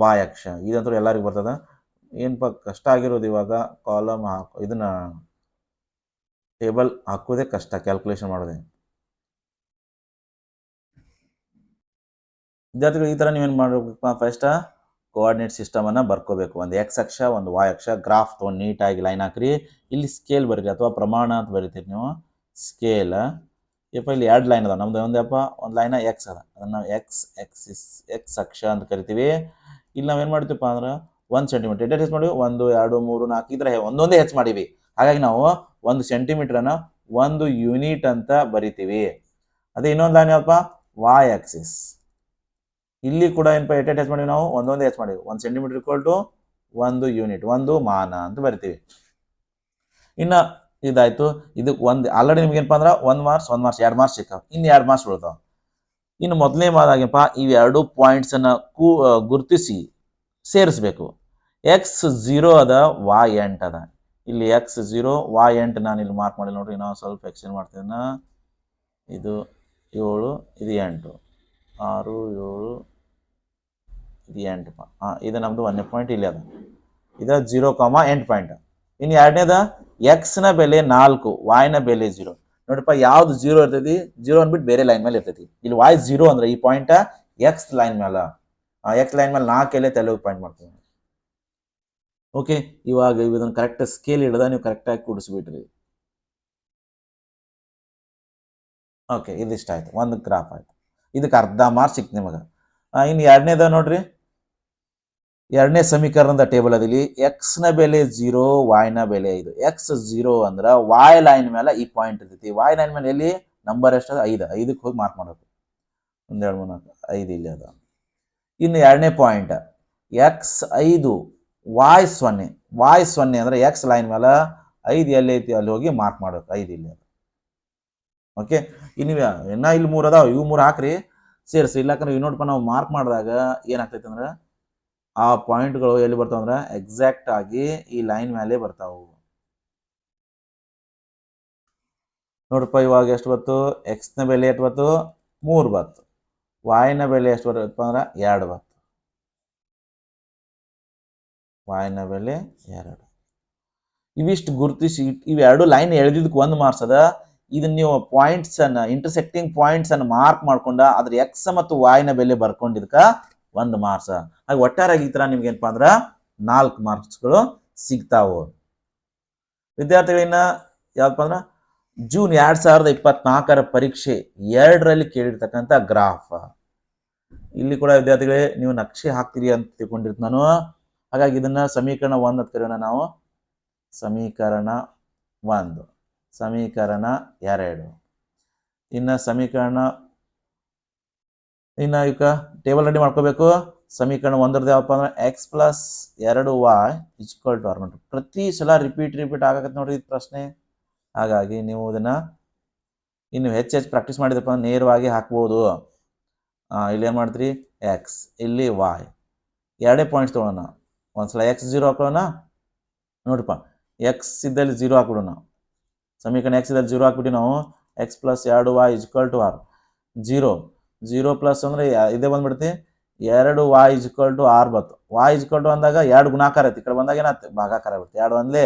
ವಾಯ್ ಅಕ್ಷ. ಇದಂತೂ ಎಲ್ಲರಿಗೂ ಬರ್ತದೆ. ಏನಪ್ಪ ಕಷ್ಟ ಆಗಿರೋದು ಇವಾಗ? ಕಾಲಮ್ ಹಾಕು, ಇದನ್ನ ಟೇಬಲ್ ಹಾಕೋದೇ ಕಷ್ಟ ಕ್ಯಾಲ್ಕುಲೇಷನ್ ಮಾಡೋದೇ. ವಿದ್ಯಾರ್ಥಿಗಳು ಈ ಥರ ನೀವೇನು ಮಾಡಬೇಕಪ್ಪ ಫಸ್ಟ್ ಕೋಆರ್ಡಿನೇಟ್ ಸಿಸ್ಟಮನ್ನು ಬರ್ಕೋಬೇಕು. ಒಂದು ಎಕ್ಸ್ ಅಕ್ಷ, ಒಂದು ವಾಯ್ ಅಕ್ಷ. ಗ್ರಾಫ್ ತೊಗೊಂಡು ನೀಟಾಗಿ ಲೈನ್ ಹಾಕ್ರಿ. ಇಲ್ಲಿ ಸ್ಕೇಲ್ ಬರೀರಿ, ಅಥವಾ ಪ್ರಮಾಣ ಅಂತ ಬರೀತೀರಿ ನೀವು. ಸ್ಕೇಲ್ ಯಪ್ಪ, ಇಲ್ಲಿ ಎರಡು ಲೈನ್ ಅದಾವೆ. ನಮ್ದು ಒಂದಪ್ಪ ಒಂದು ಲೈನ ಎಕ್ಸ್ ಅದ. ಅದನ್ನು ನಾವು ಎಕ್ಸ್ ಎಕ್ಸಿಸ್ ಎಕ್ಸ್ ಅಕ್ಷ ಅಂತ ಕರಿತೀವಿ. ಇಲ್ಲಿ ನಾವೇನು ಮಾಡ್ತೀವಪ್ಪ ಅಂದ್ರೆ ಒಂದು ಸೆಂಟಿಮೀಟರ್ ಎಷ್ಟು ಹೆಚ್ಚು ಮಾಡಿವಿ, ಒಂದು, ಎರಡು, ಮೂರು, ನಾಲ್ಕು ಇದ್ರೆ ಒಂದೊಂದೇ ಹೆಚ್ಚು ಮಾಡೀವಿ. ಹಾಗಾಗಿ ನಾವು ಒಂದು ಸೆಂಟಿಮೀಟ್ರನ್ನ ಒಂದು ಯೂನಿಟ್ ಅಂತ ಬರಿತೀವಿ. ಅದೇ ಇನ್ನೊಂದು ಲೈನ್ ಯಾವಪ್ಪ ವಾಯ್ ಆಕ್ಸಿಸ್ ಇಲ್ಲಿ ಕೂಡ ಏನಪ್ಪ ಎಟ್ ಹೆಚ್ಚು ಮಾಡಿವಿ ನಾವು, ಒಂದೊಂದೇ ಹೆಚ್ಚು ಮಾಡಿವಿ. ಒಂದು ಸೆಂಟಿಮೀಟರ್ ಇಕ್ವಲ್ ಟು ಒಂದು ಯೂನಿಟ್ ಒಂದು ಮಾನ ಅಂತ ಬರಿತೀವಿ. ಇನ್ನು ಇದಾಯ್ತು. ಇದಕ್ಕೆ ಒಂದು ಆಲ್ರೆಡಿ ನಿಮ್ಗೆ ಏನಪ್ಪ ಅಂದ್ರೆ ಒಂದು ಮಾರ್ಕ್ಸ್ ಒಂದು ಮಾರ್ಕ್ಸ್ ಎರಡು ಮಾರ್ಕ್ಸ್ ಸಿಕ್ಕಾವ. ಇನ್ನು ಎರಡು ಮಾರ್ಕ್ಸ್ ಉಳ್ತಾವ ಇನ್ನು ಮೊದಲನೇ ಮಾದಾಗಪ್ಪ ಇವೆರಡು ಪಾಯಿಂಟ್ಸನ್ನು ಕೂ ಗುರುತಿಸಿ ಸೇರಿಸ್ಬೇಕು. ಎಕ್ಸ್ ಝೀರೋ ಅದ ವಾಯ್ ಎಂಟು ಅದ. ಇಲ್ಲಿ ಎಕ್ಸ್ ಝೀರೋ ವಾಯ್ ಎಂಟು ನಾನು ಇಲ್ಲಿ ಮಾರ್ಕ್ ಮಾಡಿ ನೋಡ್ರಿ. ನಾವು ಸ್ವಲ್ಪ ಎಕ್ಸ್ಚೇಂಜ್ ಮಾಡ್ತೇನೆ. ಇದು ಏಳು, ಇದು ಎಂಟು. ಆರು, ಏಳು, ಇದು ಎಂಟು ಹಾಂ ಇದು ನಮ್ಮದು ಒಂದನೇ ಪಾಯಿಂಟ್ ಇಲ್ಲಿ ಅದ. ಇದು ಜೀರೋ ಕಾಮ ಎಂಟು ಪಾಯಿಂಟ್ ಇನ್ನು ಎರಡನೇದ ಎಕ್ಸ್ನ ಬೆಲೆ ನಾಲ್ಕು ವಾಯ್ನ ಬೆಲೆ ಜೀರೋ ನೋಡಪ್ಪ ಯಾವ್ದು ಜೀರೋ ಇರ್ತೈತಿ? ಜೀರೋ ಅಂದ್ಬಿಟ್ಟು ಬೇರೆ ಲೈನ್ ಮೇಲೆ ಇರ್ತೈತಿ. ಇಲ್ಲಿ ವಾಯ್ ಜೀರೋ ಅಂದ್ರೆ ಈ ಪಾಯಿಂಟ್ ಎಕ್ಸ್ ಲೈನ್ ಮೇಲೆ ಎಕ್ಸ್ ಲೈನ್ ಮೇಲೆ ನಾಲ್ಕೆಲೆ ತೆಲುಗು ಪಾಯಿಂಟ್ ಮಾಡ್ತೀವಿ ಓಕೆ ಇವಾಗ ಇದನ್ನು ಕರೆಕ್ಟ್ ಸ್ಕೇಲ್ ಹಿಡ್ದ ನೀವು ಕರೆಕ್ಟಾಗಿ ಕೂಡಿಸ್ಬಿಟ್ರಿ. ಓಕೆ ಇದಿಷ್ಟ ಆಯ್ತು. ಒಂದು ಗ್ರಾಫ್ ಆಯ್ತು. ಇದಕ್ಕೆ ಅರ್ಧ ಮಾರ್ಕ್ ಸಿಕ್ತು ನಿಮಗೆ. ಇನ್ನು ಎರಡನೇದ ನೋಡ್ರಿ. ಎರಡನೇ ಸಮೀಕರಣದ ಟೇಬಲ್ ಅದಿಲ್ಲಿ ಎಕ್ಸ್ನ ಬೆಲೆ ಜೀರೋ ವಾಯ್ನ ಬೆಲೆ ಐದು. ಎಕ್ಸ್ ಜೀರೋ ಅಂದ್ರೆ ವಾಯ್ ಲೈನ್ ಮೇಲೆ ಈ ಪಾಯಿಂಟ್ ಇರ್ತೈತಿ. ವಾಯ್ ಲೈನ್ ಮೇಲೆ ಎಲ್ಲಿ? ನಂಬರ್ ಎಷ್ಟು ಐದು. ಐದಕ್ಕೆ ಹೋಗಿ ಮಾರ್ಕ್ ಮಾಡಬೇಕು. ಒಂದೆರಡು ಮೂರು ನಾಲ್ಕು ಐದು ಇಲ್ಲಿ ಅದ. ಇನ್ನು ಎರಡನೇ ಪಾಯಿಂಟ್ ಎಕ್ಸ್ ಐದು ವಾಯ್ ಸೊನ್ನೆ. ವಾಯ್ ಸೊನ್ನೆ ಅಂದ್ರೆ ಎಕ್ಸ್ ಲೈನ್ ಮೇಲೆ ಐದು ಎಲ್ಲಿ ಐತಿ? ಅಲ್ಲಿ ಹೋಗಿ ಮಾರ್ಕ್ ಮಾಡಬೇಕು. ಐದು ಇಲ್ಲಿ ಅದ. ಓಕೆ ಇನ್ನು ಇನ್ನ ಇಲ್ಲಿ ಮೂರು ಅದಾವ. ಇವು ಮೂರು ಹಾಕ್ರಿ. ಸೇರಿಸಿ. ಇಲ್ಲಾಕಂದ್ರೆ ಇವ್ ಇನ್ನೊಟ್ಪ ನಾವು ಮಾರ್ಕ್ ಮಾಡಿದಾಗ ಏನಾಗ್ತೈತೆ ಅಂದ್ರೆ ಆ ಪಾಯಿಂಟ್ಗಳು ಎಲ್ಲಿ ಬರ್ತಾವ ಅಂದ್ರೆ ಎಕ್ಸಾಕ್ಟ್ ಆಗಿ ಈ ಲೈನ್ ಮೇಲೆ ಬರ್ತಾವು. ನೋಡಪ್ಪ ಇವಾಗ ಎಷ್ಟು ಬತ್ತು ಎಕ್ಸ್ನ ಬೆಲೆ ಎಷ್ಟು ಬತ್ತು ಮೂರು ಬತ್ತು ವಾಯಿನ ಬೆಲೆ ಎಷ್ಟು ಬರುತ್ತಪ್ಪ ಅಂದ್ರೆ ಎರಡು ಬತ್ತು ವಾಯಿನ ಬೆಲೆ ಎರಡು. ಇವಿಷ್ಟು ಗುರುತಿಸಿ ಇವೆರಡು ಲೈನ್ ಎಳೆದಿದ್ದಕ್ಕೆ ಒಂದು ಮಾರ್ಕ್ಸ್ ಅದ ಇದನ್ನ ನೀವು ಪಾಯಿಂಟ್ಸ್ ಅನ್ನ ಇಂಟರ್ಸೆಕ್ಟಿಂಗ್ ಪಾಯಿಂಟ್ಸ್ ಅನ್ನು ಮಾರ್ಕ್ ಮಾಡ್ಕೊಂಡ ಅದ್ರ ಎಕ್ಸ್ ಮತ್ತು ವಾಯಿನ ಬೆಲೆ ಬರ್ಕೊಂಡಿದ್ಕ ಒಂದು ಮಾರ್ಕ್ಸ್ ಹಾಗೆ ಒಟ್ಟಾರೆಯಾಗಿ ಈ ತರ ನಿಮ್ಗೆ ಏನಪ್ಪಾ ಅಂದ್ರ ನಾಲ್ಕು ಮಾರ್ಕ್ಸ್ಗಳು ಸಿಗ್ತಾವು. ವಿದ್ಯಾರ್ಥಿಗಳಿನ್ನ ಯಾವಪ್ಪ ಅಂದ್ರೆ ಜೂನ್ ಎರಡ್ ಸಾವಿರದ ಇಪ್ಪತ್ನಾಲ್ಕರ ಪರೀಕ್ಷೆ ಎರಡರಲ್ಲಿ ಕೇಳಿರ್ತಕ್ಕಂಥ ಗ್ರಾಫ್ ಇಲ್ಲಿ ಕೂಡ ವಿದ್ಯಾರ್ಥಿಗಳೇ ನೀವು ನಕ್ಷೆ ಹಾಕ್ತೀರಿ ಅಂತ ತಿಳ್ಕೊಂಡಿರ್ತ ನಾನು. ಹಾಗಾಗಿ ಇದನ್ನ ಸಮೀಕರಣ ಒಂದ್ ಅಂತ ಕರೆಯೋಣ ನಾವು. ಸಮೀಕರಣ ಒಂದು. ಸಮೀಕರಣ ಎರಡು. ಇನ್ನು ಸಮೀಕರಣ ಇನ್ನು ಈಗ ಟೇಬಲ್ ರೆಡಿ ಮಾಡ್ಕೋಬೇಕು. ಸಮೀಕರಣ ಒಂದರದ್ದು ಯಾವಪ್ಪ ಅಂದ್ರೆ ಎಕ್ಸ್ ಪ್ಲಸ್ ಎರಡು ವಾಯ್ ಇಚ್ಕಲ್ ಟು ಆರ್ ಪ್ರತಿ ಸಲ ರಿಪೀಟ್ ರಿಪೀಟ್ ಆಗಕತ್ತೆ ನೋಡ್ರಿ ಇದು ಪ್ರಶ್ನೆ. ಹಾಗಾಗಿ ನೀವು ಇದನ್ನು ಇನ್ನು ಹೆಚ್ಚು ಹೆಚ್ಚು ಪ್ರಾಕ್ಟೀಸ್ ಮಾಡಿದ್ರಪ್ಪ ನೇರವಾಗಿ ಹಾಕ್ಬೋದು. ಇಲ್ಲಿ ಏನು ಮಾಡ್ತೀರಿ? ಎಕ್ಸ್ ಇಲ್ಲಿ ವಾಯ್ ಎರಡೇ ಪಾಯಿಂಟ್ಸ್ ತೊಗೊಳೋಣ. ಒಂದ್ಸಲ ಎಕ್ಸ್ ಜೀರೋ ಹಾಕೊಳ್ಳೋಣ. ನೋಡಿಪ್ಪ ಎಕ್ಸ್ ಇದ್ದಲ್ಲಿ ಜೀರೋ ಹಾಕ್ಬಿಡೋಣ. ಸಮೀಕರಣ ಎಕ್ಸ್ ಇದ್ದಲ್ಲಿ ಜೀರೋ ಹಾಕ್ಬಿಟ್ಟು ನಾವು ಎಕ್ಸ್ ಪ್ಲಸ್ ಎರಡು ವಾಯ್ ಇಜ್ಕಲ್ ಟು ಆರ್ ಜೀರೋ ಜೀರೋ ಪ್ಲಸ್ ಅಂದರೆ ಇದೇ ಬಂದ್ಬಿಡ್ತಿ. ಎರಡು ವಾಯ್ ಇಜ್ಕಲ್ ಟು ಆರ್ ಬತ್ತು ವಾಯ್ ಇಜ್ಕಲ್ ಟು ಅಂದಾಗ ಎರಡು ಗುಣಾಕಾರ ಐತಿ. ಈ ಕಡೆ ಬಂದಾಗ ಏನಾಗ್ತದೆ ಭಾಗಾಕಾರ ಬಿಡ್ತು ಎರಡು ಒಂದ್ಲೇ,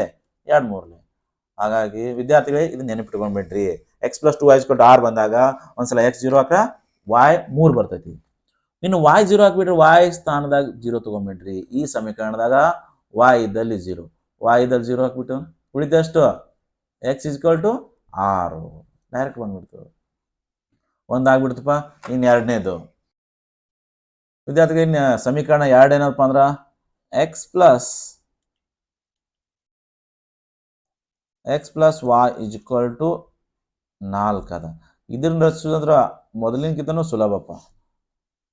ಎರಡು ಮೂರ್ಲೆ. ಹಾಗಾಗಿ ವಿದ್ಯಾರ್ಥಿಗಳಿಗೆ ಇದು ನೆನಪಿಟ್ಕೊಂಡ್ಬಿಟ್ರಿ x plus two y equal to R ಬಂದಾಗ ಒಂದ್ಸಲ ಎಕ್ಸ್ ಜೀರೋ ಹಾಕ ವಾಯ್ ಮೂರು ಬರ್ತೈತಿ. ಇನ್ನು ವಾಯ್ ಜೀರೋ ಹಾಕ್ಬಿಟ್ರೆ ವಾಯ್ ಸ್ಥಾನದಾಗ ಜೀರೋ ತೊಗೊಂಡ್ಬಿಟ್ರಿ ಈ ಸಮೀಕರಣದಾಗ ವಾಯ್ ಇದ್ದಲ್ಲಿ ಜೀರೋ ವಾಯ್ ಇದ್ದಲ್ಲಿ ಜೀರೋ ಹಾಕ್ಬಿಟ್ಟು ಉಳಿದಷ್ಟು? ಎಕ್ಸ್ ಇಸ್ಕಲ್ ಟು ಆರು ಡೈರೆಕ್ಟ್ ಬಂದ್ಬಿಡ್ತು. ಒಂದು ಆಗ್ಬಿಡ್ತಪ್ಪ ಇನ್ನು ಎರಡನೇದು. ವಿದ್ಯಾರ್ಥಿಗಳು ಇನ್ನು ಸಮೀಕರಣ ಎರಡು ಏನಪ್ಪ ಅಂದ್ರೆ x plus x plus y is equal to ನಾಲ್ಕು ಅದ. ಇದನ್ನ ರಚಿಸೋದಂದ್ರೆ ಮೊದಲಿನಕ್ಕಿಂತನೂ ಸುಲಭಪ್ಪ.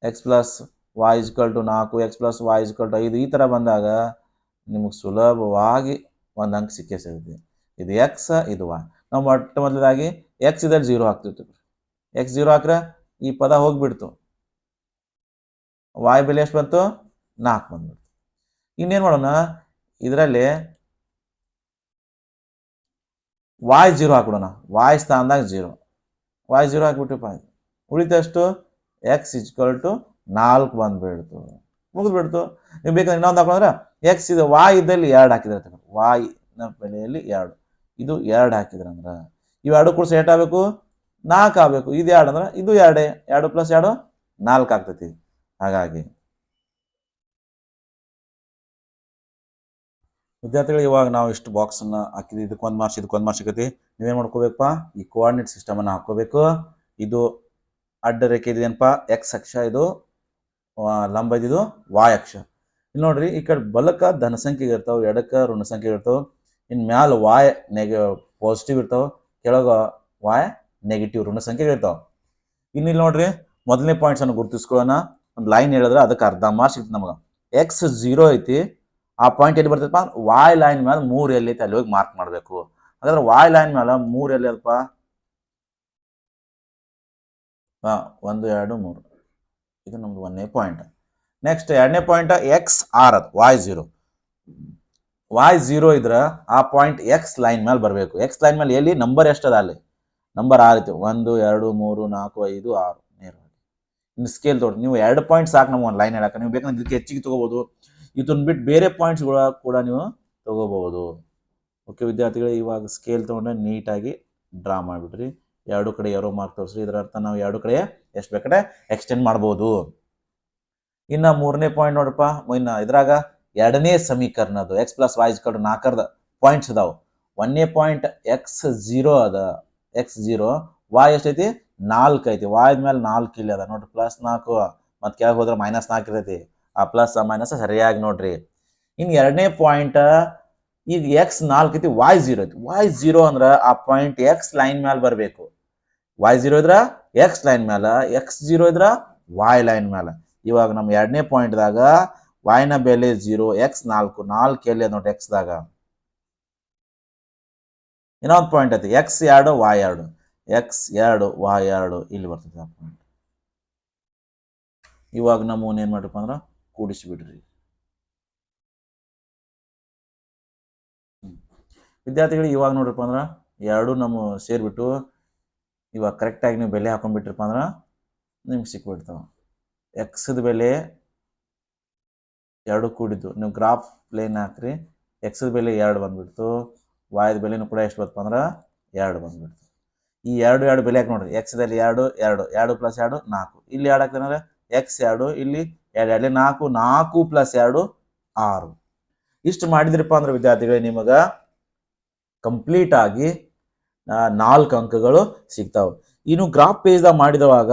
X plus y is equal to ನಾಲ್ಕು x plus y is equal to ಐದು, ಈ ಥರ ಬಂದಾಗ ನಿಮಗೆ ಸುಲಭವಾಗಿ ಒಂದು ಅಂಕ ಸಿಕ್ಕೇ ಸಿಗುತ್ತೆ. ಇದು ಎಕ್ಸ್ ಇದು ವಾಯ್ ನಾವು ಮೊಟ್ಟ ಮೊದಲಾಗಿ ಎಕ್ಸ್ ಇದ್ರಲ್ಲಿ ಜೀರೋ ಹಾಕ್ತಿರ್ತೀವಿ. ಎಕ್ಸ್ ಜೀರೋ ಹಾಕ್ರೆ ಈ ಪದ ಹೋಗ್ಬಿಡ್ತು. ವಾಯ್ ಬೆಲೆ ಎಷ್ಟು ಬಂತು? ನಾಲ್ಕು ಬಂದ್ಬಿಡ್ತು. ಇನ್ನೇನು ಮಾಡೋಣ? ಇದರಲ್ಲಿ ವಾಯ್ ಜೀರೋ ಹಾಕ್ಬಿಡೋಣ. ವಾಯ್ ಸ್ಥಾನದಾಗ ಜೀರೋ ವಾಯ್ ಜೀರೋ ಹಾಕ್ಬಿಟ್ಟಿಪ್ಪ ಉಳಿತಷ್ಟು ಎಕ್ಸ್ ಇಜ್ಕಲ್ ಟು ನಾಲ್ಕು ಬಂದ್ಬಿಡ್ತು. ಮುಗಿದ್ಬಿಡ್ತು. ನೀವು ಬೇಕಂದ್ರೆ ಇನ್ನೊಂದು ಹಾಕೊಂಡ್ರೆ ಎಕ್ಸ್ ಇದು ವಾಯ್ ಇದ್ದಲ್ಲಿ ಎರಡು ಹಾಕಿದ್ರೆ ವಾಯ್ನ ಬೆಲೆಯಲ್ಲಿ ಎರಡು. ಇದು ಎರಡು ಹಾಕಿದ್ರೆ ಅಂದ್ರೆ ಇವೆರಡು ಕೂಡ ಸೇಟ್ ಆಗಬೇಕು? ನಾಲ್ಕು ಆಗಬೇಕು. ಇದು ಎರಡು ಅಂದ್ರೆ ಇದು ಎರಡೇ. ಎರಡು ಪ್ಲಸ್ ಎರಡು ನಾಲ್ಕು ಆಗ್ತೈತಿ. ಹಾಗಾಗಿ ವಿದ್ಯಾರ್ಥಿಗಳು ಇವಾಗ ನಾವು ಇಷ್ಟು ಬಾಕ್ಸನ್ನು ಹಾಕಿದ್ವಿ. ಇದಕ್ಕೆ ಒಂದು ಮಾರ್ಕ್ಸ್ ಇದಕ್ಕೆ ಒಂದು ಮಾರ್ಕ್ಸ್ ಸಿಗತಿ ನೀವೇನು ಮಾಡ್ಕೋಬೇಕಪ್ಪ? ಈ ಕೋಆರ್ಡಿನೇಟ್ ಸಿಸ್ಟಮನ್ನು ಹಾಕೋಬೇಕು ಇದು ಅಡ್ಡ ರೇಖೆ ಇದೇನಪ್ಪ ಎಕ್ಸ್ ಅಕ್ಷ ಇದು ಲಂಬ ಇದು ವಾಯ್ ಅಕ್ಷ. ಇಲ್ಲಿ ನೋಡ್ರಿ, ಈ ಕಡೆ ಬಲಕ ಧನ ಸಂಖ್ಯೆ ಇರ್ತಾವೆ ಎಡಕ್ಕೆ ಋಣ ಸಂಖ್ಯೆ ಇರ್ತಾವೆ. ಇನ್ನು ಮ್ಯಾಲ ವಾಯ್ ನೆಗೆ ಪಾಸಿಟಿವ್ ಇರ್ತಾವೆ. ಕೆಳಗೆ ವಾಯ್ ನೆಗೆಟಿವ್ ಋಣ ಸಂಖ್ಯೆ ಇರ್ತಾವೆ. ಇನ್ನು ಇಲ್ಲಿ ನೋಡ್ರಿ, ಮೊದಲನೇ ಪಾಯಿಂಟ್ಸ್ ಅನ್ನು ಗುರುತಿಸ್ಕೊಳ್ಳೋಣ. ಒಂದು ಲೈನ್ ಹೇಳಿದ್ರೆ ಅದಕ್ಕೆ ಅರ್ಧ ಮಾರ್ಕ್ಸ್ ಸಿಗ್ತದೆ ನಮಗೆ. ಎಕ್ಸ್ ಜೀರೋ ಐತಿ, ಆ ಪಾಯಿಂಟ್ ಎಲ್ಲಿ ಬರ್ತೈತಪ್ಪ? ವಾಯ್ ಲೈನ್ ಮೇಲೆ ಮೂರು ಎಲ್ಲಿ ಐತಿ, ಅಲ್ಲಿ ಹೋಗಿ ಮಾರ್ಕ್ ಮಾಡಬೇಕು. ಹಾಗಾದ್ರೆ ವಾಯ್ ಲೈನ್ ಮೇಲೆ ಮೂರು ಎಲ್ಲಿ ಅಲ್ಪ ಹಾ ಒಂದು, ಎರಡು, ಮೂರು. ಇದು ನಮ್ದು ಒಂದನೇ ಪಾಯಿಂಟ್ ನೆಕ್ಸ್ಟ್ ಎರಡನೇ ಪಾಯಿಂಟ್ ಎಕ್ಸ್ ಆರ್ ಅದು ವಾಯ್ ಜೀರೋ ವಾಯ್ ಜೀರೋ ಇದ್ರೆ ಆ ಪಾಯಿಂಟ್ ಎಕ್ಸ್ ಲೈನ್ ಮೇಲೆ ಬರಬೇಕು. ಎಕ್ಸ್ ಲೈನ್ ಮೇಲೆ ಎಲ್ಲಿ? ನಂಬರ್ ಎಷ್ಟದ ಅಲ್ಲಿ? ನಂಬರ್ ಆರು ಇತ್ತು ಒಂದು, ಎರಡು, ಮೂರು, ನಾಲ್ಕು, ಐದು, ಆರು. ನೇರವಾಗಿ. ಇನ್ನು ಸ್ಕೇಲ್ ತೊಗೊಳ್ರಿ ನೀವು ಎರಡು ಪಾಯಿಂಟ್ ಸಾಕು ನಮ್ಗೆ ಒಂದು ಲೈನ್ ಹೇಳಕ್ಕೆ. ನೀವು ಬೇಕಂದ್ರೆ ಇದಕ್ಕೆ ಹೆಚ್ಚಿಗೆ ತೊಗೋಬೋದು. ಇದನ್ನ ಬಿಟ್ಟು ಬೇರೆ ಪಾಯಿಂಟ್ಸ್ಗಳ ಕೂಡ ನೀವು ತಗೋಬಹುದು ಓಕೆ ವಿದ್ಯಾರ್ಥಿಗಳು, ಇವಾಗ ಸ್ಕೇಲ್ ತೊಗೊಂಡ್ರೆ ನೀಟಾಗಿ ಡ್ರಾ ಮಾಡಿಬಿಡ್ರಿ. ಎರಡು ಕಡೆ ಯಾರೋ ಮಾರ್ಕ್ ತೋರಿಸ್ರಿ. ಇದರ ಅರ್ಥ ನಾವು ಎರಡು ಕಡೆ ಎಷ್ಟು ಬೇಕಾದ್ರೆ ಎಕ್ಸ್ಟೆಂಡ್ ಮಾಡ್ಬೋದು. ಇನ್ನು ಮೂರನೇ ಪಾಯಿಂಟ್ ನೋಡಪ್ಪ ಇನ್ನು ಇದ್ರಾಗ ಎರಡನೇ ಸಮೀಕರಣದು ಎಕ್ಸ್ ಪ್ಲಸ್ ವೈಸ್ ಕಡೆ ನಾಲ್ಕರದ ಪಾಯಿಂಟ್ಸ್ ಅದಾವೆ. ಒಂದನೇ ಪಾಯಿಂಟ್ ಎಕ್ಸ್ ಜೀರೋ ಅದ. ಎಕ್ಸ್ ಜೀರೋ ವಾಯ್ ಎಷ್ಟೈತಿ? ನಾಲ್ಕು ಐತಿ. ವಾಯ್ದ ಮೇಲೆ ನಾಲ್ಕು ಇಲ್ಲಿ ಅದ. ನೋಡ್ರಿ ಪ್ಲಸ್ ನಾಲ್ಕು, ಮತ್ತೆ ಕೆಳಗೆ ಹೋದ್ರೆ ಮೈನಸ್ ನಾಲ್ಕು ಇರ್ತೈತಿ. ಆ ಪ್ಲಸ್ ಆ ಮೈನಸ್ ಸರಿಯಾಗಿ ನೋಡ್ರಿ. ಇನ್ನು ಎರಡನೇ ಪಾಯಿಂಟ್ ಈಗ ಎಕ್ಸ್ ನಾಲ್ಕು ಐತಿ ವಾಯ್ ಜೀರೋ ಐತಿ. ವಾಯ್ ಜೀರೋ ಅಂದ್ರೆ ಆ ಪಾಯಿಂಟ್ ಎಕ್ಸ್ ಲೈನ್ ಮೇಲೆ ಬರಬೇಕು. ವಾಯ್ ಜೀರೋ ಇದ್ರ ಎಕ್ಸ್ ಲೈನ್ ಮೇಲೆ ಎಕ್ಸ್ ಜೀರೋ ಇದ್ರ ವಾಯ್ ಲೈನ್ ಮೇಲೆ ಇವಾಗ ನಮ್ಮ ಎರಡನೇ ಪಾಯಿಂಟ್ದಾಗ ವಾಯ್ನ ಬೆಲೆ ಜೀರೋ ಎಕ್ಸ್ ನಾಲ್ಕು. ನಾಲ್ಕು ಎಲ್ಲಿ ನೋಡ್ರಿ ನೋಡಿ ಎಕ್ಸ್ದಾಗ ಇನ್ನೊಂದು ಪಾಯಿಂಟ್ ಐತಿ. ಎಕ್ಸ್ ಎರಡು ವಾಯ್ ಎರಡು. ಎಕ್ಸ್ ಎರಡು ವಾಯ್ ಎರಡು, ಇಲ್ಲಿ ಬರ್ತದೆ ಆ ಪಾಯಿಂಟ್ ಇವಾಗ ನಾವು ಏನು ಮಾಡ್ರಪ್ಪ ಅಂದ್ರೆ ಕೂಡಿಸಿಬಿಡ್ರಿ. ವಿದ್ಯಾರ್ಥಿಗಳು ಇವಾಗ ನೋಡ್ರಪ್ಪ ಅಂದ್ರೆ ಎರಡು ನಮ್ಮ ಸೇರಿಬಿಟ್ಟು ಇವಾಗ ಕರೆಕ್ಟಾಗಿ ನೀವು ಬೆಲೆ ಹಾಕೊಂಡ್ಬಿಟ್ರಪ್ಪ ಅಂದ್ರೆ ನಿಮ್ಗೆ ಸಿಕ್ಬಿಡ್ತಾವೆ. ಎಕ್ಸದ ಬೆಲೆ ಎರಡು ಕೂಡಿದ್ದು. ನೀವು ಗ್ರಾಫ್ ಪ್ಲೇನ್ ಹಾಕ್ರಿ. ಎಕ್ಸದ ಬೆಲೆ ಎರಡು ಬಂದ್ಬಿಡ್ತು. ವಾಯ್ದ ಬೆಲೆನೂ ಕೂಡ ಎಷ್ಟು ಬರ್ತಪ್ಪ ಅಂದ್ರೆ ಎರಡು ಬಂದ್ಬಿಡ್ತು ಈ ಎರಡು ಎರಡು ಬೆಲೆ ಹಾಕಿ ನೋಡ್ರಿ? ಎಕ್ಸ್ದಲ್ಲಿ ಎರಡು ಎರಡು ಎರಡು ಪ್ಲಸ್ ಎರಡು, ನಾಲ್ಕು. ಇಲ್ಲಿ ಎರಡು ಹಾಕ್ತಾನೆ ಅಂದ್ರೆ ಎಕ್ಸ್ ಎರಡು, ಇಲ್ಲಿ ಎರಡು ಎರಡು ನಾಲ್ಕು ನಾಲ್ಕು ಪ್ಲಸ್ ಎರಡು, ಆರು. ಇಷ್ಟು ಮಾಡಿದ್ರಪ್ಪ ಅಂದ್ರೆ ವಿದ್ಯಾರ್ಥಿಗಳೇ ನಿಮಗೆ ಕಂಪ್ಲೀಟ್ ಆಗಿ ನಾಲ್ಕು ಅಂಕಗಳು ಸಿಗ್ತಾವೆ. ಇನ್ನು ಗ್ರಾಫ್ ಪೇಜ್ದಾಗ ಮಾಡಿದವಾಗ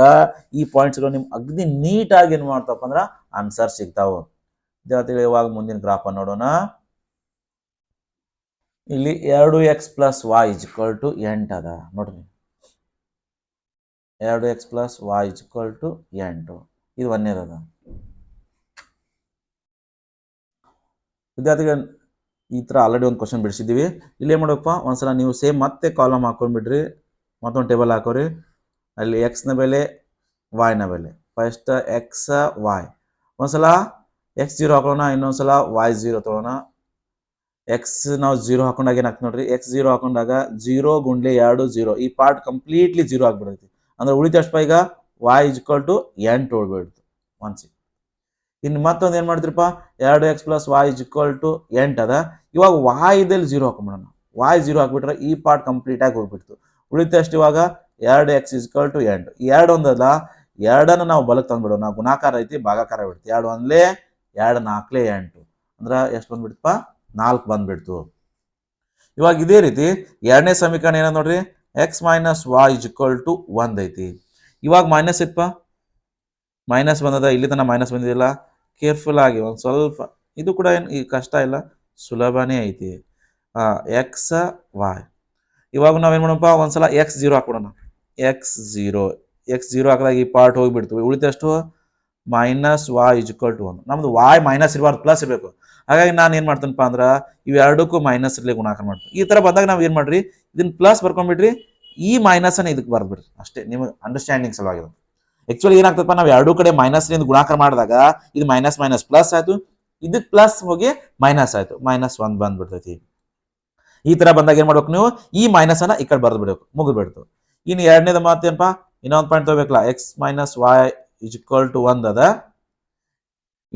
ಈ ಪಾಯಿಂಟ್ಸ್ಗಳು ನಿಮ್ಗೆ ಅಗ್ದಿ ನೀಟಾಗಿ ಏನು ಮಾಡ್ತಪ್ಪ ಅಂದ್ರೆ ಆನ್ಸರ್ ಸಿಗ್ತಾವೆ. ವಿದ್ಯಾರ್ಥಿಗಳು ಇವಾಗ ಮುಂದಿನ ಗ್ರಾಫನ್ನು ನೋಡೋಣ. ಇಲ್ಲಿ ಎರಡು x plus y equal to ಎಂಟು ಅದ. ನೋಡ್ರಿ. ಎರಡು x plus y equal to ಎಂಟು ಇದು ಒಂದೇದದ ವಿದ್ಯಾರ್ಥಿಗಳು, ಈ ಥರ ಆಲ್ರೆಡಿ ಒಂದು ಕ್ವಶನ್ ಬಿಡಿಸಿದ್ದೀವಿ. ಇಲ್ಲಿ ಏನು ಮಾಡಪ್ಪ ಒಂದ್ಸಲ ನೀವು ಸೇಮ್ ಮತ್ತೆ ಕಾಲಮ್ ಹಾಕೊಂಡ್ಬಿಡ್ರಿ. ಮತ್ತೊಂದು ಟೇಬಲ್ ಹಾಕೋರಿ. ಅಲ್ಲಿ ಎಕ್ಸ್ನ ಬೆಲೆ ವಾಯ್ನ ಬೆಲೆ. ಫಸ್ಟ್ ಎಕ್ಸ್ ವಾಯ್ ಒಂದ್ಸಲ ಎಕ್ಸ್ ಜೀರೋ ಹಾಕೋಣ ಇನ್ನೊಂದ್ಸಲ ವಾಯ್ ಜೀರೋ ತೊಗೊಳೋಣ ಎಕ್ಸ್ ನಾವು ಜೀರೋ ಹಾಕೊಂಡಾಗ ಏನಾಗ್ತದೆ ನೋಡ್ರಿ? ಎಕ್ಸ್ ಜೀರೋ ಹಾಕೊಂಡಾಗ ಜೀರೋ ಗುಂಡ್ಲೆ ಎರಡು ಜೀರೋ ಈ ಪಾರ್ಟ್ ಕಂಪ್ಲೀಟ್ಲಿ ಜೀರೋ ಆಗ್ಬಿಡೈತಿ. ಅಂದ್ರೆ ಉಳಿತಷ್ಟು ಈಗ ವಾಯ್ ಇಜ್ಕಲ್ ಟು ಎಂಟು ಉಳ್ಬಿಡ್ತು ಒನ್ಸಿ ಇನ್ನು ಮತ್ತೊಂದು ಏನು ಮಾಡ್ತೀರಪ್ಪ? ಎರಡು x plus y equal to ಎಂಟು ಅದ. ಇವಾಗ ವಾಯ್ದಲ್ಲಿ ಜೀರೋ ಹಾಕೊಂಬಿಡೋಣ. ವಾಯ್ ಜೀರೋ ಹಾಕ್ಬಿಟ್ರೆ ಈ ಪಾರ್ಟ್ ಕಂಪ್ಲೀಟ್ ಆಗಿ ಹೋಗ್ಬಿಡ್ತು. ಉಳಿತಷ್ಟು ಇವಾಗ ಎರಡು ಎಕ್ಸ್ ಇಜ್ಕಲ್ ಟು ಎಂಟು ಎರಡು ಒಂದಲ್ಲ ಎರಡನ್ನು ನಾವು ಬಲಕ್ಕೆ ತಂದ್ಬಿಡೋಣ. ಗುಣಾಕಾರ ಐತಿ, ಭಾಗಾಕಾರ ಬಿಡ್ತು ಎರಡು ಒಂದ್ಲೇ ಎರಡು ನಾಲ್ಕಲೇ ಎಂಟು ಅಂದ್ರೆ ಎಷ್ಟು ಬಂದ್ಬಿಡ್ತಪ್ಪ? ನಾಲ್ಕು ಬಂದ್ಬಿಡ್ತು. ಇವಾಗ ಇದೇ ರೀತಿ ಎರಡನೇ ಸಮೀಕರಣ ಏನೋ ನೋಡ್ರಿ? X minus y equal to ಒಂದ್ ಐತಿ. ಇವಾಗ ಮೈನಸ್ ಇಪ್ಪ ಮೈನಸ್ ಬಂದದ, ಇಲ್ಲಿ ತನಕ ಮೈನಸ್ ಬಂದಿಲ್ಲ ಕೇರ್ಫುಲ್ ಆಗಿ, ಒಂದು ಸ್ವಲ್ಪ, ಇದು ಕೂಡ ಏನು, ಈ ಕಷ್ಟ ಇಲ್ಲ, ಸುಲಭನೇ ಐತಿ. ಎಕ್ಸ್ ವಾಯ್ ಇವಾಗ ನಾವೇನು ಮಾಡೋಣಪ್ಪ? ಒಂದ್ಸಲ ಎಕ್ಸ್ ಜೀರೋ ಹಾಕ್ಬಿಡೋಣ. ಎಕ್ಸ್ ಜೀರೋ ಎಕ್ಸ್ ಜೀರೋ ಹಾಕಿದಾಗ ಈ ಪಾರ್ಟ್ ಹೋಗಿಬಿಡ್ತು. ಉಳಿದಷ್ಟು minus Y is equal to ಒಂದು. ನಮ್ದು ವಾಯ್ ಮೈನಸ್ ಇರಬಾರ್ದು ಪ್ಲಸ್ ಇರಬೇಕು. ಹಾಗಾಗಿ ನಾನು ಏನು ಮಾಡ್ತೀನಪ್ಪ ಅಂದ್ರೆ ಇವೆರಡಕ್ಕೂ ಮೈನಸ್ ಇರಲಿ ಗುಣಾಕಾರ ಮಾಡ್ತೀನಿ. ಈ ಥರ ಬಂದಾಗ ನಾವು ಏನು ಮಾಡ್ರಿ? ಇದನ್ನ ಪ್ಲಸ್ ಬರ್ಕೊಂಡ್ಬಿಡ್ರಿ ಈ ಮೈನಸ್ ಅನ್ನ ಇದಕ್ಕೆ ಬರ್ಬಿಡ್ರಿ ಅಷ್ಟೇ, ನಿಮಗೆ ಅಂಡರ್ಸ್ಟ್ಯಾಂಡಿಂಗ್ ಸಲುವಾಗಿ ಆ್ಯಕ್ಚುಲಿ ಏನಾಗ್ತದಪ್ಪ, ನಾವು ಎರಡೂ ಕಡೆ ಮೈನಸ್ನಿಂದ ಗುಣಾಕಾರ ಮಾಡಿದಾಗ ಇದು ಮೈನಸ್ ಮೈನಸ್ ಪ್ಲಸ್ ಆಯ್ತು. ಇದಕ್ಕೆ ಪ್ಲಸ್ ಹೋಗಿ ಮೈನಸ್ ಆಯ್ತು. ಮೈನಸ್ ಒಂದು ಬಂದ್ಬಿಡ್ತೈತಿ. ಈ ತರ ಬಂದಾಗ ಏನು ಮಾಡ್ಬೇಕು ನೀವು? ಈ ಮೈನಸ್ ಅನ್ನ ಈ ಕಡೆ ಬರ್ದು ಬಿಡ್ಬೇಕು ಮುಗಿದ್ಬಿಡ್ತು. ಇನ್ನು ಎರಡನೇದ ಮಾತೇನಪ್ಪ ಇನ್ನೊಂದು point ತಗೋಬೇಕಲ್ಲ. X minus y is equal to ಒಂದ್ ಅದ.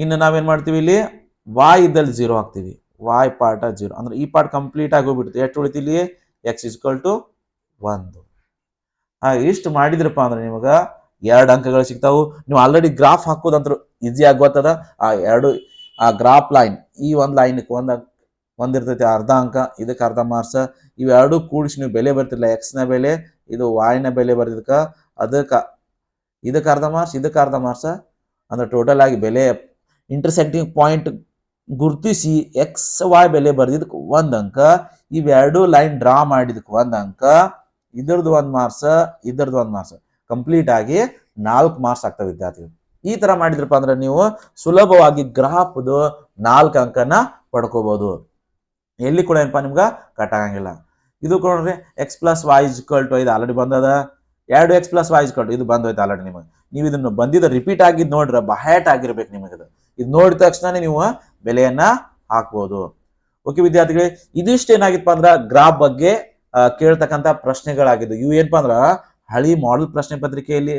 ಇನ್ನು ನಾವೇನ್ ಮಾಡ್ತೀವಿ ಇಲ್ಲಿ? ವಾಯ್ ಇದ್ದಲ್ಲಿ ಜೀರೋ ಹಾಕ್ತೀವಿ. ವಾಯ್ ಪಾರ್ಟ್ ಜೀರೋ ಅಂದ್ರೆ ಈ ಪಾರ್ಟ್ ಕಂಪ್ಲೀಟ್ ಆಗಿ ಹೋಗ್ಬಿಡ್ತು. ಎಷ್ಟು ಉಳಿತೀಲಿ ಎಕ್ಸ್ ಇಸ್ಕಲ್ ಟು ಒಂದು. ಇಷ್ಟು ಮಾಡಿದ್ರಪ್ಪ ಅಂದ್ರೆ ನಿಮಗೆ ಎರಡು ಅಂಕಗಳು ಸಿಗ್ತಾವು. ನೀವು ಆಲ್ರೆಡಿ ಗ್ರಾಫ್ ಹಾಕೋದಂತ್ರ ಈಸಿ ಗೊತ್ತದ? ಆ ಎರಡು, ಆ ಗ್ರಾಫ್ ಲೈನ್ ಈ ಒಂದು ಲೈನ್ಗೆ ಒಂದ್ ಒಂದಿರ್ತೈತಿ ಅರ್ಧ ಅಂಕ, ಇದಕ್ಕೆ ಅರ್ಧ ಮಾರ್ಕ್ಸ್ ಇವೆರಡು ಕೂಡಿಸಿ ನೀವು ಬೆಲೆ ಬರ್ತಿಲ್ಲ ಎಕ್ಸ್ನ ಬೆಲೆ, ಇದು y ನ ಬೆಲೆ ಬರ್ತಿದ್ಕ ಅದಕ್ಕೆ, ಇದಕ್ಕೆ ಅರ್ಧ ಮಾರ್ಕ್ಸ್ ಇದಕ್ಕೆ ಅರ್ಧ ಮಾರ್ಕ್ಸ್ ಅಂದ್ರೆ ಟೋಟಲ್ ಆಗಿ ಬೆಲೆ ಇಂಟರ್ಸೆಕ್ಟಿಂಗ್ ಪಾಯಿಂಟ್ ಗುರುತಿಸಿ ಎಕ್ಸ್ ವಾಯ್ ಬೆಲೆ ಬರ್ದಿದ್ದಕ್ಕೆ ಒಂದು ಅಂಕ ಇವೆರಡು ಲೈನ್ ಡ್ರಾ ಮಾಡಿದಕ್ಕೆ ಒಂದು ಅಂಕ, ಇದ್ರದ್ದು ಒಂದು ಮಾರ್ಕ್ಸ್, ಇದ್ರದ್ದು ಒಂದು ಮಾರ್ಕ್ಸ್. ಕಂಪ್ಲೀಟ್ ಆಗಿ ನಾಲ್ಕು ಮಾರ್ಕ್ಸ್ ಆಗ್ತವೆ ವಿದ್ಯಾರ್ಥಿಗಳು. ಈ ತರ ಮಾಡಿದ್ರಪ್ಪ ಅಂದ್ರೆ ನೀವು ಸುಲಭವಾಗಿ ಗ್ರಾಫ್ದು ನಾಲ್ಕು ಅಂಕನ ಪಡ್ಕೋಬಹುದು ಎಲ್ಲಿ ಕೂಡ ಏನಪ್ಪ ನಿಮ್ಗೆ ಕಟ್ ಆಗಂಗಿಲ್ಲ. ಇದು ಕೂಡ ನೋಡ್ರಿ x plus y equal to ಇದು ಆಲ್ರೆಡಿ ಬಂದದ. ಎರಡು ಎಕ್ಸ್ ಪ್ಲಸ್ ವಾಯ್ ಇಕ್ವಲ್ ಇದು ಬಂದೋಯ್ತು ಆಲ್ರೆಡಿ ನಿಮಗೆ. ನೀವು ಇದನ್ನು ಬಂದಿದ್ದ ರಿಪೀಟ್ ಆಗಿದ್ದು ನೋಡ್ರಿ, ಬಹ್ಯಾಟ್ ಆಗಿರ್ಬೇಕು ನಿಮಗೆ ಇದು. ನೋಡಿದ ತಕ್ಷಣ ನೀವು ಬೆಲೆಯನ್ನ ಹಾಕ್ಬೋದು. ಓಕೆ ವಿದ್ಯಾರ್ಥಿಗಳೇ, ಇದಿಷ್ಟು ಏನಾಗಿತ್ತಪ್ಪ ಅಂದ್ರ ಗ್ರಾಫ್ ಬಗ್ಗೆ ಕೇಳ್ತಕ್ಕಂಥ ಪ್ರಶ್ನೆಗಳಾಗಿದ್ದು. ಇವು ಏನಪ್ಪ ಅಂದ್ರ ಹಳಿ ಮಾಡೆಲ್ ಪ್ರಶ್ನೆ ಪತ್ರಿಕೆಯಲ್ಲಿ,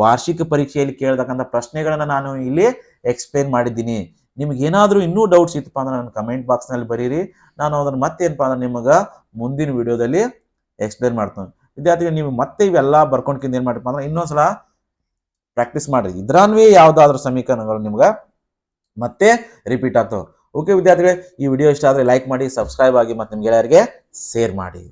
ವಾರ್ಷಿಕ ಪರೀಕ್ಷೆಯಲ್ಲಿ ಕೇಳ್ತಕ್ಕಂಥ ಪ್ರಶ್ನೆಗಳನ್ನ ನಾನು ಇಲ್ಲಿ ಎಕ್ಸ್ಪ್ಲೇನ್ ಮಾಡಿದ್ದೀನಿ. ನಿಮ್ಗೆ ಏನಾದರೂ ಇನ್ನೂ ಡೌಟ್ಸ್ ಇತ್ತಪ್ಪ ಅಂದ್ರೆ ನನ್ನ ಕಮೆಂಟ್ ಬಾಕ್ಸ್ನಲ್ಲಿ ಬರೀರಿ. ನಾನು ಅದನ್ನು ಮತ್ತೆ ಏನಪ್ಪ ಅಂದ್ರೆ ನಿಮಗೆ ಮುಂದಿನ ವಿಡಿಯೋದಲ್ಲಿ ಎಕ್ಸ್ಪ್ಲೇನ್ ಮಾಡ್ತೀನಿ. ವಿದ್ಯಾರ್ಥಿಗಳು, ನೀವು ಮತ್ತೆ ಇವೆಲ್ಲ ಬರ್ಕೊಂಡ್ಕಿಂದ ಏನು ಮಾಡಿಪ್ಪ ಅಂದ್ರೆ ಇನ್ನೊಂದ್ಸಲ ಪ್ರಾಕ್ಟೀಸ್ ಮಾಡಿರಿ. ಇದ್ರನ್ವೇ ಯಾವುದಾದ್ರೂ ಸಮೀಕರಣಗಳು ನಿಮ್ಗೆ ಮತ್ತೆ ರಿಪೀಟ್ ಆಗ್ತಾವೆ. ಓಕೆ ವಿದ್ಯಾರ್ಥಿಗಳೇ, ಈ ವಿಡಿಯೋ ಇಷ್ಟ ಆದರೆ ಲೈಕ್ ಮಾಡಿ ಸಬ್ಸ್ಕ್ರೈಬ್ ಆಗಿ ಮತ್ತು ನಿಮ್ಗೆ ಗೆಳೆಯರಿಗೆ ಶೇರ್ ಮಾಡಿ.